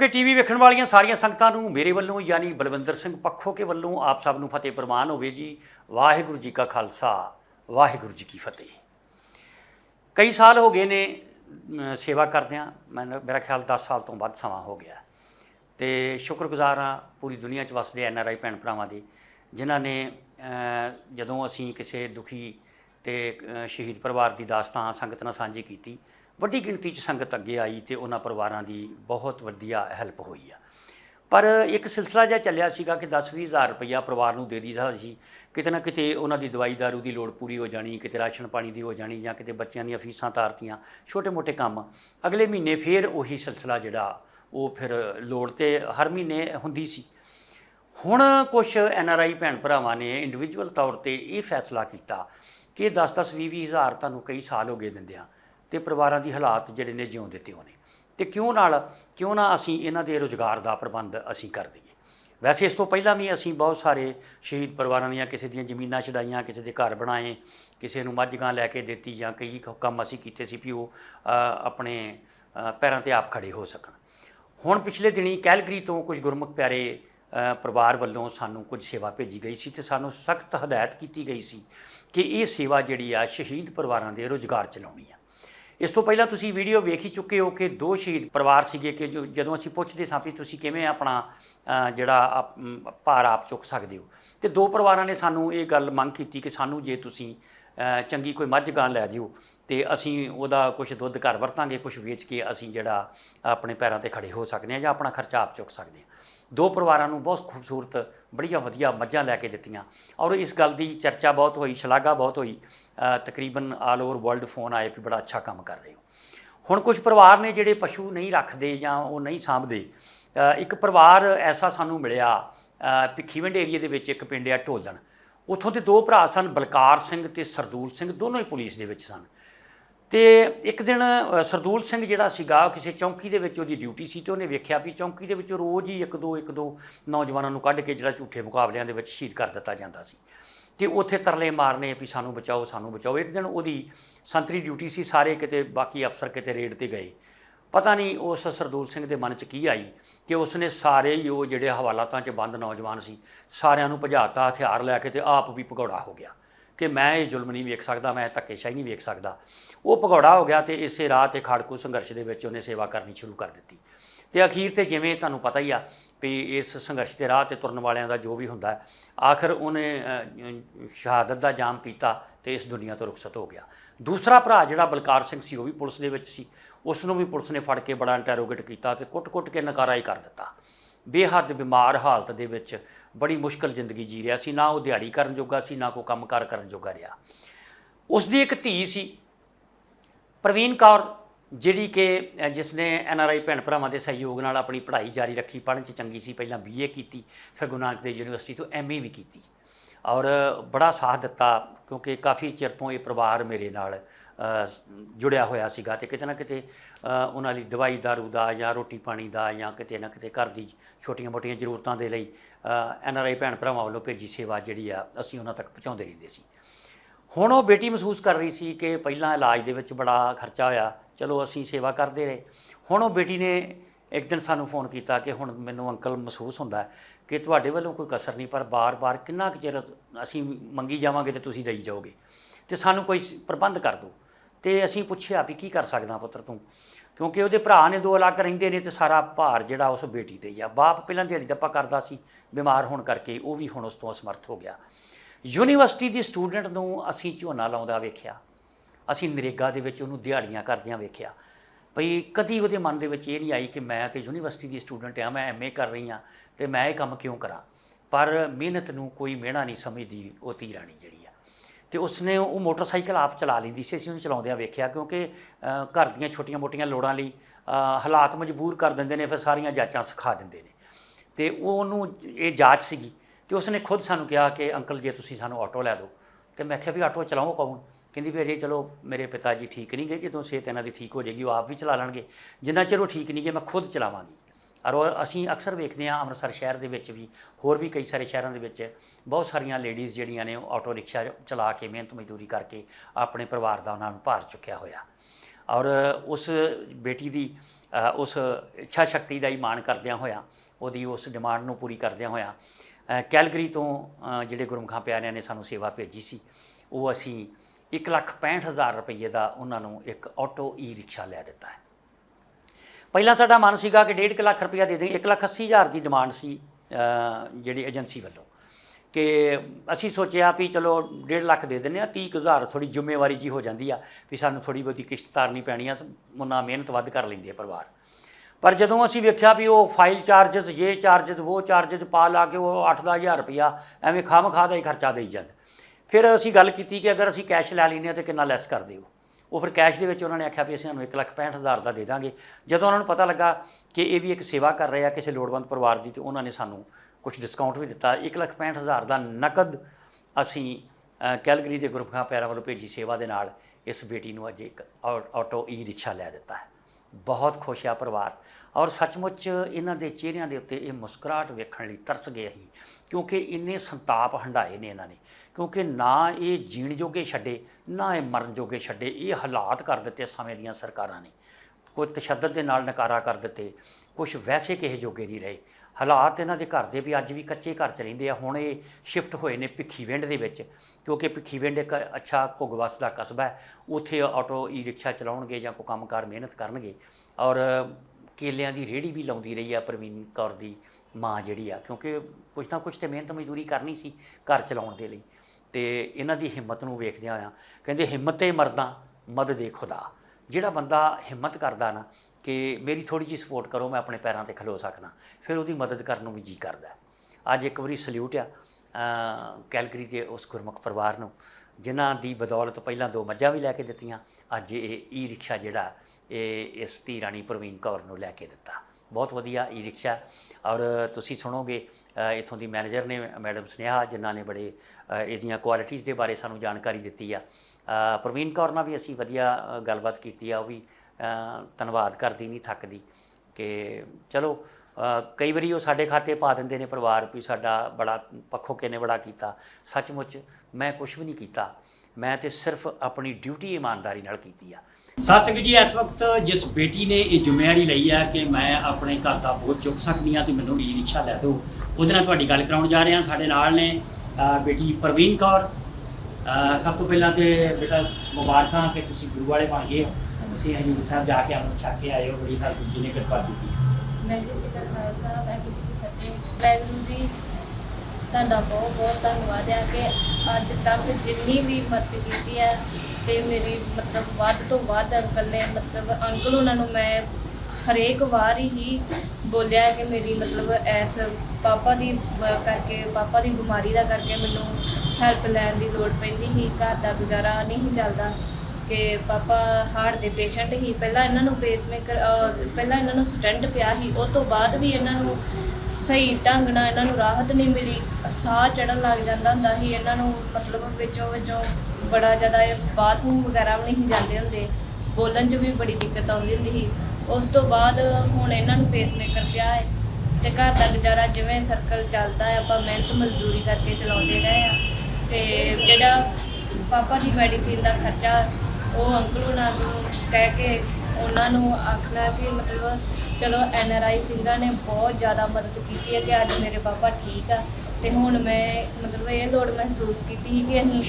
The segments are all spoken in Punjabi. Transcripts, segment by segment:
ਪੱਖੋ ਕੇ ਟੀਵੀ ਵੇਖਣ ਵਾਲੀਆਂ ਸਾਰੀਆਂ ਸੰਗਤਾਂ ਨੂੰ ਮੇਰੇ ਵੱਲੋਂ, ਯਾਨੀ ਬਲਵਿੰਦਰ ਸਿੰਘ ਪੱਖੋ ਕੇ ਵੱਲੋਂ ਆਪ ਸਭ ਨੂੰ ਫਤਿਹ ਪ੍ਰਵਾਨ ਹੋਵੇ ਜੀ। ਵਾਹਿਗੁਰੂ ਜੀ ਕਾ ਖਾਲਸਾ, ਵਾਹਿਗੁਰੂ ਜੀ ਕੀ ਫਤਿਹ। ਕਈ ਸਾਲ ਹੋ ਗਏ ਨੇ ਸੇਵਾ ਕਰਦਿਆਂ। ਮੈਨੂੰ ਮੇਰਾ ਖਿਆਲ 10 ਸਾਲ ਤੋਂ ਵੱਧ ਸਮਾਂ ਹੋ ਗਿਆ। ਤੇ ਸ਼ੁਕਰਗੁਜ਼ਾਰ ਹਾਂ ਪੂਰੀ ਦੁਨੀਆ 'ਚ ਵਸਦੇ ਐਨ ਆਰ ਆਈ ਭੈਣ ਭਰਾਵਾਂ ਦੇ, ਜਿਨ੍ਹਾਂ ਨੇ ਜਦੋਂ ਅਸੀਂ ਕਿਸੇ ਦੁਖੀ ਤੇ ਸ਼ਹੀਦ ਪਰਿਵਾਰ ਦੀ ਦਾਸਤਾਨ ਸੰਗਤ ਨਾਲ ਸਾਂਝੀ ਕੀਤੀ ਵੱਡੀ ਗਿਣਤੀ 'ਚ ਸੰਗਤ ਅੱਗੇ ਆਈ ਤੇ ਉਹਨਾਂ ਪਰਿਵਾਰਾਂ ਦੀ ਬਹੁਤ ਵਧੀਆ ਹੈਲਪ ਹੋਈ ਆ। ਪਰ ਇੱਕ ਸਿਲਸਿਲਾ ਜਿਹਾ ਚੱਲਿਆ ਸੀਗਾ ਕਿ 10-20 ਹਜ਼ਾਰ ਰੁਪਈਆ ਪਰਿਵਾਰ ਨੂੰ ਦੇ ਦੀਦਾ ਸੀ। ਕਿਤੇ ਨਾ ਕਿਤੇ ਉਹਨਾਂ ਦੀ ਦਵਾਈ ਦਾਰੂ ਦੀ ਲੋੜ ਪੂਰੀ ਹੋ ਜਾਣੀ, ਕਿਤੇ ਰਾਸ਼ਨ ਪਾਣੀ ਦੀ ਹੋ ਜਾਣੀ ਜਾਂ ਕਿਤੇ ਬੱਚਿਆਂ ਦੀਆਂ ਫੀਸਾਂ ਤਾਰਤੀਆਂ ਛੋਟੇ-ਮੋਟੇ ਕੰਮ। ਅਗਲੇ ਮਹੀਨੇ ਫੇਰ ਉਹੀ ਸਿਲਸਿਲਾ ਜਿਹੜਾ ਉਹ ਫਿਰ ਲੋੜ ਤੇ ਹਰ ਮਹੀਨੇ ਹੁੰਦੀ ਸੀ। ਹੁਣ ਕੁਝ ਐਨ ਆਰ ਆਈ ਭੈਣ ਭਰਾਵਾਂ ਨੇ ਇੰਡੀਵਿਜੂਅਲ ਤੌਰ ਤੇ ਇਹ ਫੈਸਲਾ ਕੀਤਾ ਕਿ 10-10 20 ਹਜ਼ਾਰ ਤੁਹਾਨੂੰ ਕਈ ਸਾਲ ਹੋ ਗਏ ਦਿੰਦਿਆਂ। ਤੇ ਪਰਿਵਾਰਾਂ ਦੀ ਹਾਲਾਤ ਜਿਹੜੇ ਨੇ ਜਿਉਂ ਦਿੱਤੇ ਹੋਣੇ। ਤੇ ਕਿਉਂ ਨਾਲ? ਕਿਉਂ ਨਾ ਅਸੀਂ ਇਹਨਾਂ ਦੇ ਰੋਜ਼ਗਾਰ ਦਾ ਪ੍ਰਬੰਧ ਅਸੀਂ ਕਰ ਦਈਏ। ਵੈਸੇ ਇਸ ਤੋਂ ਪਹਿਲਾਂ ਵੀ ਅਸੀਂ ਬਹੁਤ ਸਾਰੇ ਸ਼ਹੀਦ ਪਰਿਵਾਰਾਂ ਦੀਆਂ ਕਿਸੇ ਦੀਆਂ ਜ਼ਮੀਨਾਂ ਛਡਾਈਆਂ, ਕਿਸੇ ਦੇ ਘਰ ਬਣਾਏ, ਕਿਸੇ ਨੂੰ ਮੱਝ ਗਾਂ ਲੈ ਕੇ ਦਿੱਤੀ ਜਾਂ ਕਈ ਕੰਮ ਅਸੀਂ ਕੀਤੇ ਸੀ ਵੀ ਉਹ ਆਪਣੇ ਪੈਰਾਂ ਤੇ ਆਪ ਖੜੇ ਹੋ ਸਕਣ। ਹੁਣ ਪਿਛਲੇ ਦਿਨੀ ਕੈਲਗਰੀ ਤੋਂ ਕੁਝ ਗੁਰਮੁਖ ਪਿਆਰੇ ਪਰਿਵਾਰ ਵੱਲੋਂ ਸਾਨੂੰ ਕੁਝ ਸੇਵਾ ਭੇਜੀ ਗਈ ਸੀ ਤੇ ਸਾਨੂੰ ਸਖਤ ਹਦਾਇਤ ਕੀਤੀ ਗਈ ਸੀ ਕਿ ਇਹ ਸੇਵਾ ਜਿਹੜੀ ਆ ਸ਼ਹੀਦ ਪਰਿਵਾਰਾਂ ਦੇ ਰੋਜ਼ਗਾਰ ਚਲਾਉਣੀ ਆ। ਇਸ ਤੋਂ ਪਹਿਲਾਂ ਤੁਸੀਂ ਵੀਡੀਓ ਵੇਖ ਹੀ ਚੁੱਕੇ ਹੋ ਕਿ ਦੋ ਸ਼ਹੀਦ ਪਰਿਵਾਰ ਸੀਗੇ ਕਿ ਜੋ ਜਦੋਂ ਅਸੀਂ ਪੁੱਛਦੇ ਸਾਂ ਵੀ ਤੁਸੀਂ ਕਿਵੇਂ ਆਪਣਾ ਜਿਹੜਾ ਆਪ- ਭਾਰ ਆਪ ਚੁੱਕ ਸਕਦੇ ਹੋ। ਤੇ ਦੋ ਪਰਿਵਾਰਾਂ ਨੇ ਸਾਨੂੰ ਇਹ ਗੱਲ ਮੰਗ ਕੀਤੀ ਕਿ ਸਾਨੂੰ ਜੇ ਤੁਸੀਂ ਚੰਗੀ ਕੋਈ ਮੱਝ ਗਾਂ ਲੈ ਦਿਓ ਤੇ ਅਸੀਂ ਉਹਦਾ ਕੁਝ ਦੁੱਧ ਘਰ ਵਰਤਾਂਗੇ ਕੁਝ ਵੇਚ ਕੇ ਅਸੀਂ ਜਿਹੜਾ ਆਪਣੇ ਪੈਰਾਂ ਤੇ ਖੜੇ ਹੋ ਸਕਦੇ ਹਾਂ ਜਾਂ ਆਪਣਾ ਖਰਚਾ ਆਪ ਚੁੱਕ ਸਕਦੇ ਹਾਂ। ਦੋ ਪਰਿਵਾਰਾਂ ਨੂੰ ਬਹੁਤ ਖੂਬਸੂਰਤ, ਬੜੀਆਂ ਵਧੀਆ ਮੱਝਾਂ ਲੈ ਕੇ ਦਿੱਤੀਆਂ। ਔਰ ਇਸ ਗੱਲ ਦੀ ਚਰਚਾ ਬਹੁਤ ਹੋਈ, ਸ਼ਲਾਘਾ ਬਹੁਤ ਹੋਈ। ਤਕਰੀਬਨ ਆਲ ਓਵਰ ਵਰਲਡ ਫੋਨ ਆਏ ਵੀ ਬੜਾ ਅੱਛਾ ਕੰਮ ਕਰ ਰਹੇ ਹੋ। ਹੁਣ ਕੁਝ ਪਰਿਵਾਰ ਨੇ ਜਿਹੜੇ ਪਸ਼ੂ ਨਹੀਂ ਰੱਖਦੇ ਜਾਂ ਉਹ ਨਹੀਂ ਸਾਂਭਦੇ ਇੱਕ ਪਰਿਵਾਰ ਐਸਾ ਸਾਨੂੰ ਮਿਲਿਆ ਭਿੱਖੀਵਿੰਡ ਏਰੀਆ ਦੇ ਵਿੱਚ ਇੱਕ ਪਿੰਡ ਆ ਢੋਲਣ। ਉੱਥੋਂ ਦੇ ਦੋ ਭਰਾ ਸਨ, ਬਲਕਾਰ ਸਿੰਘ ਤੇ ਸਰਦੂਲ ਸਿੰਘ, ਦੋਨੋਂ ਹੀ ਪੁਲਿਸ ਦੇ ਵਿੱਚ ਸਨ। ਤੇ ਇੱਕ ਦਿਨ ਸਰਦੂਲ ਸਿੰਘ ਜਿਹੜਾ ਸੀਗਾ ਕਿਸੇ ਚੌਂਕੀ ਦੇ ਵਿੱਚ ਉਹਦੀ ਡਿਊਟੀ ਸੀ ਤੇ ਉਹਨੇ ਵੇਖਿਆ ਵੀ ਚੌਂਕੀ ਦੇ ਵਿੱਚ ਰੋਜ਼ ਹੀ ਇੱਕ ਦੋ ਇੱਕ ਦੋ ਨੌਜਵਾਨਾਂ ਨੂੰ ਕੱਢ ਕੇ ਜਿਹੜਾ ਝੂਠੇ ਮੁਕਾਬਲਿਆਂ ਦੇ ਵਿੱਚ ਸ਼ਹੀਦ ਕਰ ਦਿੱਤਾ ਜਾਂਦਾ ਸੀ। ਤੇ ਉੱਥੇ ਤਰਲੇ ਮਾਰਨੇ ਵੀ ਸਾਨੂੰ ਬਚਾਓ ਸਾਨੂੰ ਬਚਾਓ। ਇੱਕ ਦਿਨ ਉਹਦੀ ਸੰਤਰੀ ਡਿਊਟੀ ਸੀ, ਸਾਰੇ ਕਿਤੇ ਬਾਕੀ ਅਫਸਰ ਕਿਤੇ ਰੇਡ ਤੇ ਗਏ। ਪਤਾ ਨਹੀਂ ਉਸ ਸਰਦੂਲ ਸਿੰਘ ਦੇ ਮਨ 'ਚ ਕੀ ਆਈ ਕਿ ਉਸਨੇ ਸਾਰੇ ਹੀ ਉਹ ਜਿਹੜੇ ਹਵਾਲਾਤਾਂ 'ਚ ਬੰਦ ਨੌਜਵਾਨ ਸੀ, ਸਾਰਿਆਂ ਨੂੰ ਭਜਾਤਾ, ਹਥਿਆਰ ਲੈ ਕੇ ਤੇ ਆਪ ਵੀ ਭਗੌੜਾ ਹੋ ਗਿਆ। ਕਿ ਮੈਂ ਇਹ ਜ਼ੁਲਮ ਨਹੀਂ ਵੇਖ ਸਕਦਾ, ਮੈਂ ਧੱਕੇਸ਼ਾਹੀ ਨਹੀਂ ਵੇਖ ਸਕਦਾ। ਉਹ ਭਗੌੜਾ ਹੋ ਗਿਆ ਤੇ ਇਸੇ ਰਾਹ ਤੇ ਖਾੜਕੂ ਸੰਘਰਸ਼ ਦੇ ਵਿੱਚ ਉਹਨੇ ਸੇਵਾ ਕਰਨੀ ਸ਼ੁਰੂ ਕਰ ਦਿੱਤੀ। ਤੇ ਅਖੀਰ ਤੇ ਜਿਵੇਂ ਤੁਹਾਨੂੰ ਪਤਾ ਹੀ ਆ ਵੀ ਇਸ ਸੰਘਰਸ਼ ਦੇ ਰਾਹ ਤੇ ਤੁਰਨ ਵਾਲਿਆਂ ਦਾ ਜੋ ਵੀ ਹੁੰਦਾ, ਆਖਰ ਉਹਨੇ ਸ਼ਹਾਦਤ ਦਾ ਜਾਮ ਪੀਤਾ ਤੇ ਇਸ ਦੁਨੀਆ ਤੋਂ ਰੁਖਸਤ ਹੋ ਗਿਆ। ਦੂਸਰਾ ਭਰਾ ਜਿਹੜਾ ਬਲਕਾਰ ਸਿੰਘ ਸੀ, ਉਹ ਵੀ ਪੁਲਿਸ ਦੇ ਵਿੱਚ ਸੀ। ਉਸ ਨੂੰ ਵੀ ਪੁਲਿਸ ਨੇ ਫੜ ਕੇ ਬੜਾ ਇੰਟਰੋਗੇਟ ਕੀਤਾ ਤੇ ਕੁੱਟ-ਕੁੱਟ ਕੇ ਨਕਾਰਾ ਹੀ ਕਰ ਦਿੱਤਾ। ਬੇਹੱਦ ਬਿਮਾਰ ਹਾਲਤ ਦੇ ਵਿੱਚ ਬੜੀ ਮੁਸ਼ਕਲ ਜ਼ਿੰਦਗੀ ਜੀ ਰਿਹਾ ਸੀ, ਨਾ ਉਹ ਦਿਹਾੜੀ ਕਰਨ ਜੋਗਾ ਸੀ, ਨਾ ਕੋਈ ਕੰਮਕਾਰ ਕਰਨ ਜੋਗਾ ਰਿਹਾ। ਉਸ ਦੀ ਇੱਕ ਧੀ ਸੀ, ਪ੍ਰਵੀਨ ਕੌਰ, ਜਿਹੜੀ ਕਿ ਜਿਸ ਨੇ ਐਨ ਆਰ ਆਈ ਭੈਣ ਭਰਾਵਾਂ ਦੇ ਸਹਿਯੋਗ ਨਾਲ ਆਪਣੀ ਪੜ੍ਹਾਈ ਜਾਰੀ ਰੱਖੀ, ਪੜ੍ਹਨ 'ਚ ਚੰਗੀ ਸੀ, ਪਹਿਲਾਂ ਬੀਏ ਕੀਤੀ, ਫਿਰ ਗੁਰੂ ਨਾਨਕ ਦੇਵ ਯੂਨੀਵਰਸਿਟੀ ਤੋਂ ਐਮਏ ਵੀ ਕੀਤੀ। ਔਰ ਬੜਾ ਸਾਥ ਦਿੱਤਾ, ਕਿਉਂਕਿ ਕਾਫੀ ਚਿਰ ਤੋਂ ਇਹ ਪਰਿਵਾਰ ਮੇਰੇ ਨਾਲ ਜੁੜਿਆ ਹੋਇਆ ਸੀਗਾ ਤੇ ਕਿਤੇ ਨਾ ਕਿਤੇ ਉਹਨਾਂ ਲਈ ਦਵਾਈ ਦਾਰੂ ਦਾ ਜਾਂ ਰੋਟੀ ਪਾਣੀ ਦਾ ਜਾਂ ਕਿਤੇ ਨਾ ਕਿਤੇ ਘਰ ਦੀ ਛੋਟੀਆਂ-ਮੋਟੀਆਂ ਜ਼ਰੂਰਤਾਂ ਦੇ ਲਈ ਐਨ ਆਰ ਆਈ ਭੈਣ ਭਰਾਵਾਂ ਵੱਲੋਂ ਭੇਜੀ ਸੇਵਾ ਜਿਹੜੀ ਆ, ਅਸੀਂ ਉਹਨਾਂ ਤੱਕ ਪਹੁੰਚਾਉਂਦੇ ਰਹਿੰਦੇ ਸੀ। ਹੁਣ ਉਹ ਬੇਟੀ ਮਹਿਸੂਸ ਕਰ ਰਹੀ ਸੀ ਕਿ ਪਹਿਲਾਂ ਇਲਾਜ ਦੇ ਵਿੱਚ ਬੜਾ ਖਰਚਾ ਹੋਇਆ, ਚਲੋ ਅਸੀਂ ਸੇਵਾ ਕਰਦੇ ਰਹੇ। ਹੁਣ ਉਹ ਬੇਟੀ ਨੇ ਇੱਕ ਦਿਨ ਸਾਨੂੰ ਫੋਨ ਕੀਤਾ ਕਿ ਹੁਣ ਮੈਨੂੰ ਅੰਕਲ ਮਹਿਸੂਸ ਹੁੰਦਾ ਕਿ ਤੁਹਾਡੇ ਵੱਲੋਂ ਕੋਈ ਕਸਰ ਨਹੀਂ, ਪਰ ਬਾਰ-ਬਾਰ ਕਿੰਨਾ ਕੁ ਚਿਰ ਅਸੀਂ ਮੰਗੀ ਜਾਵਾਂਗੇ ਤੇ ਤੁਸੀਂ ਦੇਈ ਜਾਓਗੇ। ਤੇ ਸਾਨੂੰ ਕੋਈ ਪ੍ਰਬੰਧ ਕਰ ਦਿਓ। ਤੇ ਅਸੀਂ ਪੁੱਛਿਆ ਵੀ ਕੀ ਕਰ ਸਕਦਾ ਪੁੱਤਰ ਤੂੰ? ਕਿਉਂਕਿ ਉਹਦੇ ਭਰਾ ਨੇ ਦੋ ਅਲੱਗ ਰਹਿੰਦੇ ਨੇ ਤੇ ਸਾਰਾ ਭਾਰ ਜਿਹੜਾ ਉਸ ਬੇਟੀ ਤੇ ਹੀ ਆ। ਬਾਪ ਪਹਿਲਾਂ ਦਿਹਾੜੀ ਦੱਪਾ ਕਰਦਾ ਸੀ, ਬਿਮਾਰ ਹੋਣ ਕਰਕੇ ਉਹ ਵੀ ਹੁਣ ਉਸ ਤੋਂ ਅਸਮਰਥ ਹੋ ਗਿਆ। ਯੂਨੀਵਰਸਿਟੀ ਦੀ ਸਟੂਡੈਂਟ ਨੂੰ ਅਸੀਂ ਝੋਨਾ ਲਾਉਂਦਾ ਵੇਖਿਆ। ਅਸੀਂ ਨਰੇਗਾ ਦੇ ਵਿੱਚ ਉਹਨੂੰ ਦਿਹਾੜੀਆਂ ਕਰਦਿਆਂ ਵੇਖਿਆ। ਭਈ ਕਦੀ ਉਹਦੇ ਮਨ ਦੇ ਵਿੱਚ ਇਹ ਨਹੀਂ ਆਈ ਕਿ ਮੈਂ ਤੇ ਯੂਨੀਵਰਸਿਟੀ ਦੀ ਸਟੂਡੈਂਟ ਆ, ਮੈਂ ਐਮਏ ਕਰ ਰਹੀ ਆ ਤੇ ਮੈਂ ਇਹ ਕੰਮ ਕਿਉਂ ਕਰਾਂ? ਪਰ ਮਿਹਨਤ ਨੂੰ ਕੋਈ ਮਿਹਣਾ ਨਹੀਂ ਸਮਝਦੀ ਉਹ ਧੀ ਰਾਣੀ ਜਿਹੜੀ। ਤੇ ਉਸਨੇ ਉਹ ਮੋਟਰਸਾਈਕਲ ਆਪ ਚਲਾ ਲੈਂਦੀ ਸੀ। ਅਸੀਂ ਉਹਨੂੰ ਚਲਾਉਂਦਿਆਂ ਵੇਖਿਆ ਕਿਉਂਕਿ ਅ, ਘਰ ਦੀਆਂ ਛੋਟੀਆਂ-ਮੋਟੀਆਂ ਲੋੜਾਂ ਲਈ ਅ, ਹਾਲਾਤ ਮਜਬੂਰ ਕਰ ਦਿੰਦੇ ਨੇ ਫਿਰ ਸਾਰੀਆਂ ਜਾਚਾਂ ਸਿਖਾ ਦਿੰਦੇ ਨੇ। ਤੇ ਉਹ ਉਹਨੂੰ ਇਹ ਜਾਂਚ ਸੀਗੀ ਤੇ ਉਸਨੇ ਖੁਦ ਸਾਨੂੰ ਕਿਹਾ ਕਿ ਅੰਕਲ ਜੇ ਤੁਸੀਂ ਸਾਨੂੰ ਆਟੋ ਲੈ ਦਿਓ। ਤੇ ਮੈਂ ਕਿਹਾ ਵੀ ਆਟੋ ਚਲਾਓ ਕੌਣ? ਕਹਿੰਦੀ ਵੀ ਅਜੇ ਚਲੋ ਮੇਰੇ ਪਿਤਾ ਜੀ ਠੀਕ ਨਹੀਂ ਗਏ ਜਦੋਂ ਸਿਹਤ ਇਹਨਾਂ ਦੀ ਠੀਕ ਹੋ ਜਾਏਗੀ ਉਹ ਆਪ ਵੀ ਚਲਾ ਲੈਣਗੇ। ਜਿੰਨਾ ਚਿਰ ਉਹ ਠੀਕ ਨਹੀਂ ਗਏ ਮੈਂ ਖੁਦ ਚਲਾਵਾਂਗੀ। ਔਰ ਉਹ ਅਸੀਂ ਅਕਸਰ ਵੇਖਦੇ ਹਾਂ ਅੰਮ੍ਰਿਤਸਰ ਸ਼ਹਿਰ ਦੇ ਵਿੱਚ ਵੀ, ਹੋਰ ਵੀ ਕਈ ਸਾਰੇ ਸ਼ਹਿਰਾਂ ਦੇ ਵਿੱਚ ਬਹੁਤ ਸਾਰੀਆਂ ਲੇਡੀਜ਼ ਜਿਹੜੀਆਂ ਨੇ ਉਹ ਆਟੋ ਰਿਕਸ਼ਾ ਚਲਾ ਕੇ ਮਿਹਨਤ ਮਜ਼ਦੂਰੀ ਕਰਕੇ ਆਪਣੇ ਪਰਿਵਾਰ ਦਾ ਉਹਨਾਂ ਨੂੰ ਭਾਰ ਚੁੱਕਿਆ ਹੋਇਆ। ਔਰ ਉਸ ਬੇਟੀ ਦੀ ਉਸ ਇੱਛਾ ਸ਼ਕਤੀ ਦਾ ਹੀ ਮਾਣ ਕਰਦਿਆਂ ਹੋਇਆ, ਉਹਦੀ ਉਸ ਡਿਮਾਂਡ ਨੂੰ ਪੂਰੀ ਕਰਦਿਆਂ ਹੋਇਆ ਕੈਲਗਰੀ ਤੋਂ ਜਿਹੜੇ ਗੁਰਮਖਾਂ ਪਿਆਰਿਆਂ ਨੇ ਸਾਨੂੰ ਸੇਵਾ ਭੇਜੀ ਸੀ, ਉਹ ਅਸੀਂ 165000 ਰੁਪਏ ਦਾ ਉਹਨਾਂ ਨੂੰ ਇੱਕ ਆਟੋ ਈ ਰਿਕਸ਼ਾ ਲੈ ਦਿੱਤਾ ਹੈ। ਪਹਿਲਾਂ ਸਾਡਾ ਮਨ ਸੀਗਾ ਕਿ 1.5 ਲੱਖ ਰੁਪਇਆ ਦੇ ਦੇ 1 ਲੱਖ 80 ਹਜ਼ਾਰ ਦੀ ਡਿਮਾਂਡ ਸੀ ਜਿਹੜੀ ਏਜੰਸੀ ਵੱਲੋਂ। ਕਿ ਅਸੀਂ ਸੋਚਿਆ ਵੀ ਚਲੋ 1.5 ਲੱਖ ਦੇ ਦਿੰਨੇ ਆ 30000 ਥੋੜੀ ਜ਼ਿੰਮੇਵਾਰੀ ਜੀ ਹੋ ਜਾਂਦੀ ਆ ਵੀ ਸਾਨੂੰ ਥੋੜੀ ਬਹੁਤੀ ਕਿਸ਼ਤ ਤਾਰਨੀ ਪੈਣੀ ਆ, ਉਹਨਾਂ ਮਿਹਨਤ ਵੱਧ ਕਰ ਲੈਂਦੇ ਆ ਪਰਿਵਾਰ। ਪਰ ਜਦੋਂ ਅਸੀਂ ਵੇਖਿਆ ਵੀ ਉਹ ਫਾਈਲ ਚਾਰजेस ਇਹ ਚਾਰजेस ਉਹ ਚਾਰजेस ਪਾ ਲਾ ਕੇ ਉਹ 8-10000 ਰੁਪਇਆ, ਐਵੇਂ ਖਾਮ ਖਾ ਦਾ ਹੀ ਖਰਚਾ ਦੇਈ ਜਾਂਦਾ। ਫਿਰ ਅਸੀਂ ਗੱਲ ਕੀਤੀ ਕਿ ਅਗਰ ਅਸੀਂ ਕੈਸ਼ ਲੈ ਲੈਨੇ ਆ ਤੇ ਕਿੰਨਾ ਲੈਸ ਕਰ ਦਿਓ। ਉਹ ਫਿਰ ਕੈਸ਼ ਦੇ ਵਿੱਚ ਉਹਨਾਂ ਨੇ ਆਖਿਆ ਵੀ ਅਸੀਂ ਤੁਹਾਨੂੰ 165000 ਦਾ ਦੇ ਦਾਂਗੇ। ਜਦੋਂ ਉਹਨਾਂ ਨੂੰ ਪਤਾ ਲੱਗਾ ਕਿ ਇਹ ਵੀ ਇੱਕ ਸੇਵਾ ਕਰ ਰਹੇ ਆ ਕਿਸੇ ਲੋੜਵੰਦ ਪਰਿਵਾਰ ਦੀ, ਤੇ ਉਹਨਾਂ ਨੇ ਸਾਨੂੰ ਕੁਝ ਡਿਸਕਾਊਂਟ ਵੀ ਦਿੱਤਾ। 165000 ਦਾ ਨਕਦ ਅਸੀਂ ਕੈਲਗਰੀ ਦੇ ਗੁਰਮੁਖਾਂ ਪੈਰਾਂ ਵੱਲੋਂ ਭੇਜੀ ਸੇਵਾ ਦੇ ਨਾਲ ਇਸ ਬੇਟੀ ਨੂੰ ਅੱਜ ਇੱਕ ਆ- ਆਟੋ ਈ ਰਿਕਸ਼ਾ ਲੈ ਦਿੱਤਾ ਹੈ। ਬਹੁਤ ਖੁਸ਼ ਆ ਪਰਿਵਾਰ। ਔਰ ਸੱਚਮੁੱਚ ਇਹਨਾਂ ਦੇ ਚਿਹਰਿਆਂ ਦੇ ਉੱਤੇ ਇਹ ਮੁਸਕਰਾਹਟ ਵੇਖਣ ਲਈ ਤਰਸ ਗਏ ਅਸੀਂ, ਕਿਉਂਕਿ ਇੰਨੇ ਸੰਤਾਪ ਹੰਡਾਏ ਨੇ ਇਹਨਾਂ ਨੇ, ਕਿਉਂਕਿ ਨਾ ਇਹ ਜੀਣ ਜੋਗੇ ਛੱਡੇ, ਨਾ ਇਹ ਮਰਨ ਜੋਗੇ ਛੱਡੇ, ਇਹ ਹਾਲਾਤ ਕਰ ਦਿੱਤੇ ਸਮੇਂ ਦੀਆਂ ਸਰਕਾਰਾਂ ਨੇ। ਕੋਈ ਤਸ਼ੱਦਦ ਦੇ ਨਾਲ ਨਕਾਰਾ ਕਰ ਦਿੱਤੇ ਕੁਝ ਵੈਸੇ ਕਿਸੇ ਜੋਗੇ ਨਹੀਂ ਰਹੇ। ਹਾਲਾਤ ਇਹਨਾਂ ਦੇ ਘਰ ਦੇ ਵੀ ਅੱਜ ਵੀ ਕੱਚੇ ਘਰ 'ਚ ਰਹਿੰਦੇ ਆ। ਹੁਣ ਇਹ ਸ਼ਿਫਟ ਹੋਏ ਨੇ ਭਿੱਖੀਵਿੰਡ ਦੇ ਵਿੱਚ, ਕਿਉਂਕਿ ਭਿੱਖੀਵਿੰਡ ਇੱਕ ਅੱਛਾ ਘੁੱਗਵਸ ਦਾ ਕਸਬਾ ਹੈ। ਉੱਥੇ ਆਟੋ ਈ ਰਿਕਸ਼ਾ ਚਲਾਉਣਗੇ ਜਾਂ ਕੋਈ ਕੰਮਕਾਰ ਮਿਹਨਤ ਕਰਨਗੇ। ਔਰ ਕੇਲਿਆਂ ਦੀ ਰੇਹੜੀ ਵੀ ਲਾਉਂਦੀ ਰਹੀ ਆ ਪ੍ਰਵੀਨ ਕੌਰ ਦੀ ਮਾਂ ਜਿਹੜੀ ਆ, ਕਿਉਂਕਿ ਕੁਛ ਨਾ ਕੁਛ ਤੇ ਮਿਹਨਤ ਮਜ਼ਦੂਰੀ ਕਰਨੀ ਸੀ ਘਰ ਚਲਾਉਣ ਦੇ ਲਈ। ਤੇ ਇਹਨਾਂ ਦੀ ਹਿੰਮਤ ਨੂੰ ਵੇਖਦਿਆਂ ਆ ਕਹਿੰਦੇ, ਹਿੰਮਤੇ ਮਰਦਾਂ ਮਦਦ ਦੇ ਖੁਦਾ। ਜਿਹੜਾ ਬੰਦਾ ਹਿੰਮਤ ਕਰਦਾ ਨਾ ਕਿ ਮੇਰੀ ਥੋੜੀ ਜਿਹੀ ਸਪੋਰਟ ਕਰੋ, ਮੈਂ ਆਪਣੇ ਪੈਰਾਂ ਤੇ ਖਲੋ ਸਕਣਾ ਫਿਰ ਉਹਦੀ ਮਦਦ ਕਰਨ ਨੂੰ ਵੀ ਜੀ ਕਰਦਾ ਅੱਜ ਇੱਕ ਵਾਰੀ ਸਲੂਟ ਆ ਕੈਲਗਰੀ ਦੇ ਉਸ ਗੁਰਮੁਖ ਪਰਿਵਾਰ ਨੂੰ, ਜਿਨ੍ਹਾਂ ਦੀ ਬਦੌਲਤ ਪਹਿਲਾਂ ਦੋ ਮੱਝਾਂ ਵੀ ਲੈ ਕੇ ਦਿੱਤੀਆਂ, ਅੱਜ ਇਹ ਈ ਰਿਕਸ਼ਾ ਜਿਹੜਾ, ਇਹ ਇਸ ਧੀ ਰਾਣੀ ਪ੍ਰਵੀਨ ਕੌਰ ਨੂੰ ਲੈ ਕੇ ਦਿੱਤਾ। ਬਹੁਤ ਵਧੀਆ ਈ ਰਿਕਸ਼ਾ ਔਰ ਤੁਸੀਂ ਸੁਣੋਗੇ ਅ, ਇੱਥੋਂ ਦੀ ਮੈਨੇਜਰ ਨੇ ਮੈਡਮ ਸਨੇਹਾ ਜਿਨ੍ਹਾਂ ਨੇ ਬੜੇ ਇਹਦੀਆਂ ਕੁਆਲਿਟੀਆਂ ਦੇ ਬਾਰੇ ਸਾਨੂੰ ਜਾਣਕਾਰੀ ਦਿੱਤੀ ਆ। ਪ੍ਰਵੀਨ ਕੌਰ ਨਾਲ ਵੀ ਅਸੀਂ ਵਧੀਆ ਗੱਲਬਾਤ ਕੀਤੀ ਆ ਉਹ ਵੀ ਧੰਨਵਾਦ ਕਰਦੀ ਨਹੀਂ ਥੱਕਦੀ। ਕਿ ਚਲੋ ਕਈ ਵਾਰੀ ਉਹ ਸਾਡੇ ਖਾਤੇ ਪਾ ਦਿੰਦੇ ਨੇ ਪਰਿਵਾਰ ਵੀ ਸਾਡਾ ਬੜਾ ਪੱਖੋਂ ਕਿਨੇ ਬੜਾ ਕੀਤਾ। ਸੱਚਮੁੱਚ ਮੈਂ ਕੁਝ ਵੀ ਨਹੀਂ ਕੀਤਾ। ਮੈਂ ਤੇ ਸਿਰਫ ਆਪਣੀ ਡਿਊਟੀ ਇਮਾਨਦਾਰੀ ਨਾਲ ਕੀਤੀ ਆ। ਸਤਿ ਸ੍ਰੀ ਜੀ ਇਸ ਵਕਤ ਜਿਸ ਬੇਟੀ ਨੇ ਇਹ ਜ਼ਿੰਮੇਵਾਰੀ ਲਈ ਆ ਕਿ ਮੈਂ ਆਪਣੇ ਘਰ ਦਾ ਬੋਝ ਚੁੱਕ ਸਕਦੀ ਆ ਤੇ ਮੈਨੂੰ ਈ ਰਿਕਸ਼ਾ ਲੈ ਦਿਓ। ਉਹਦੇ ਨਾਲ ਤੁਹਾਡੀ ਗੱਲ ਕਰਾਉਣ ਜਾ ਰਹੇ ਹਾਂ। ਸਾਡੇ ਨਾਲ ਨੇ ਬੇਟੀ ਪ੍ਰਵੀਨ ਕੌਰ। ਸਭ ਤੋਂ ਪਹਿਲਾਂ ਤੇ ਬੇਟਾ ਮੁਬਾਰਕਾਂ ਕਿ ਤੁਸੀਂ ਗੁਰੂ ਵਾਲੇ ਬਣ ਗਏ। ਤੁਸੀਂ ਹਜੂਰ ਸਾਹਿਬ ਜਾ ਕੇ ਅੰਮ੍ਰਿਤ ਛਕ ਕੇ ਆਏ ਹੋ। ਬੜੀ ਸਾਰੀ ਜੀ ਨੇ ਕਿਰਪਾ ਕੀਤੀ। ਵਾਹਿਗੁਰੂ ਜੀ ਕਾ ਖਾਲਸਾ ਵਾਹਿਗੁਰੂ ਜੀ ਕੀ ਫਤਿਹ। ਵਾਹਿਗੁਰੂ ਜੀ ਤੁਹਾਡਾ ਬਹੁਤ ਬਹੁਤ ਧੰਨਵਾਦ ਹੈ ਕਿ ਅੱਜ ਤੱਕ ਜਿੰਨੀ ਵੀ ਮਦਦ ਕੀਤੀ ਹੈ ਤੇ ਮੇਰੀ ਮਤਲਬ ਵੱਧ ਤੋਂ ਵੱਧ ਅੰਕਲ ਨੇ ਮਤਲਬ ਅੰਕਲ ਉਹਨਾਂ ਨੂੰ ਮੈਂ ਹਰੇਕ ਵਾਰ ਹੀ ਬੋਲਿਆ ਕਿ ਮੇਰੀ ਮਤਲਬ ਐਸ ਪਾਪਾ ਦੀ ਕਰਕੇ ਪਾਪਾ ਦੀ ਬਿਮਾਰੀ ਦਾ ਕਰਕੇ ਮੈਨੂੰ ਹੈਲਪ ਲੈਣ ਦੀ ਲੋੜ ਪੈਂਦੀ ਸੀ, ਘਰ ਦਾ ਗੁਜ਼ਾਰਾ ਨਹੀਂ ਚੱਲਦਾ ਕਿ ਪਾਪਾ ਹਾਰਟ ਦੇ ਪੇਸ਼ੈਂਟ ਹੀ ਪਹਿਲਾਂ ਇਹਨਾਂ ਨੂੰ ਪੇਸਮੇਕਰ ਪਹਿਲਾਂ ਇਹਨਾਂ ਨੂੰ ਸਟੈਂਟ ਪਿਆ ਸੀ, ਉਹ ਤੋਂ ਬਾਅਦ ਵੀ ਇਹਨਾਂ ਨੂੰ ਸਹੀ ਢੰਗ ਨਾਲ ਇਹਨਾਂ ਨੂੰ ਰਾਹਤ ਨਹੀਂ ਮਿਲੀ, ਸਾਹ ਚੜਨ ਲੱਗ ਜਾਂਦਾ ਹੁੰਦਾ ਸੀ, ਇਹਨਾਂ ਨੂੰ ਮਤਲਬ ਵਿੱਚੋਂ ਵਿੱਚੋਂ ਬੜਾ ਜ਼ਿਆਦਾ ਇਹ ਬਾਥਰੂਮ ਵਗੈਰਾ ਵੀ ਨਹੀਂ ਜਾਂਦੇ ਹੁੰਦੇ, ਬੋਲਣ 'ਚ ਵੀ ਬੜੀ ਦਿੱਕਤ ਆਉਂਦੀ ਹੁੰਦੀ ਸੀ। ਉਸ ਤੋਂ ਬਾਅਦ ਹੁਣ ਇਹਨਾਂ ਨੂੰ ਪੇਸਮੇਕਰ ਪਿਆ ਹੈ ਤੇ ਘਰ ਦਾ ਗੁਜ਼ਾਰਾ ਜਿਵੇਂ ਸਰਕਲ ਚੱਲਦਾ ਹੈ, ਆਪਾਂ ਮਿਹਨਤ ਮਜ਼ਦੂਰੀ ਕਰਕੇ ਚਲਾਉਂਦੇ ਰਹੇ ਆ ਤੇ ਜਿਹੜਾ ਪਾਪਾ ਦੀ ਮੈਡੀਸਿਨ ਦਾ ਖਰਚਾ, ਉਹ ਅੰਕਲ ਉਹਨਾਂ ਨੂੰ ਕਹਿ ਕੇ ਉਹਨਾਂ ਨੂੰ ਆਖਣਾ ਕਿ ਮਤਲਬ ਚਲੋ ਐਨ ਆਰ ਆਈ ਸਿੰਘਾਂ ਨੇ ਬਹੁਤ ਜ਼ਿਆਦਾ ਮਦਦ ਕੀਤੀ ਹੈ ਕਿ ਅੱਜ ਮੇਰੇ ਪਾਪਾ ਠੀਕ ਆ ਤੇ ਹੁਣ ਮੈਂ ਮਤਲਬ ਇਹ ਲੋੜ ਮਹਿਸੂਸ ਕੀਤੀ ਸੀ ਕਿ ਅਸੀਂ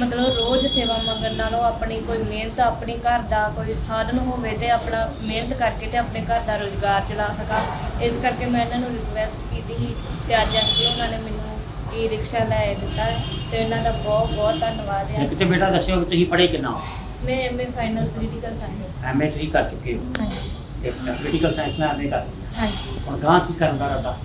ਮਤਲਬ ਰੋਜ਼ ਸੇਵਾ ਮੰਗਣ ਨਾਲੋਂ ਆਪਣੀ ਕੋਈ ਮਿਹਨਤ, ਆਪਣੀ ਘਰ ਦਾ ਕੋਈ ਸਾਧਨ ਹੋਵੇ ਤੇ ਆਪਣਾ ਮਿਹਨਤ ਕਰਕੇ ਤੇ ਆਪਣੇ ਘਰ ਦਾ ਰੋਜ਼ਗਾਰ ਚਲਾ ਸਕਾਂ। ਇਸ ਕਰਕੇ ਮੈਂ ਇਹਨਾਂ ਨੂੰ ਰਿਕਵੈਸਟ ਕੀਤੀ ਸੀ ਤੇ ਅੱਜ ਅੰਕਲ ਉਹਨਾਂ ਨੇ ਮੈਨੂੰ ਈ ਰਿਕਸ਼ਾ ਲੈ ਦਿੱਤਾ ਹੈ ਤੇ ਇਹਨਾਂ ਦਾ ਬਹੁਤ ਬਹੁਤ ਧੰਨਵਾਦ ਹੈ। ਇੱਕ ਤੇ ਬੇਟਾ ਦੱਸਿਓ ਕਿ ਤੁਸੀਂ ਪੜ੍ਹੇ ਕਿੰਨਾ ਹੋ? ਮੈਂ MA final political science MA ਤੁਸੀਂ ਕਰ ਚੁੱਕੇ ਹੋ। ਹਾਂਜੀ। ਤੇ ਪੋਲੀਟੀਕਲ ਸਾਇੰਸ ਨਾਲ ਐਮਏ ਕਰ ਲਈ ਹੈ। ਹਾਂਜੀ। ਹੁਣ ਗਾਂ ਕੀ ਕਰਨ ਦਾ ਰਦਾ?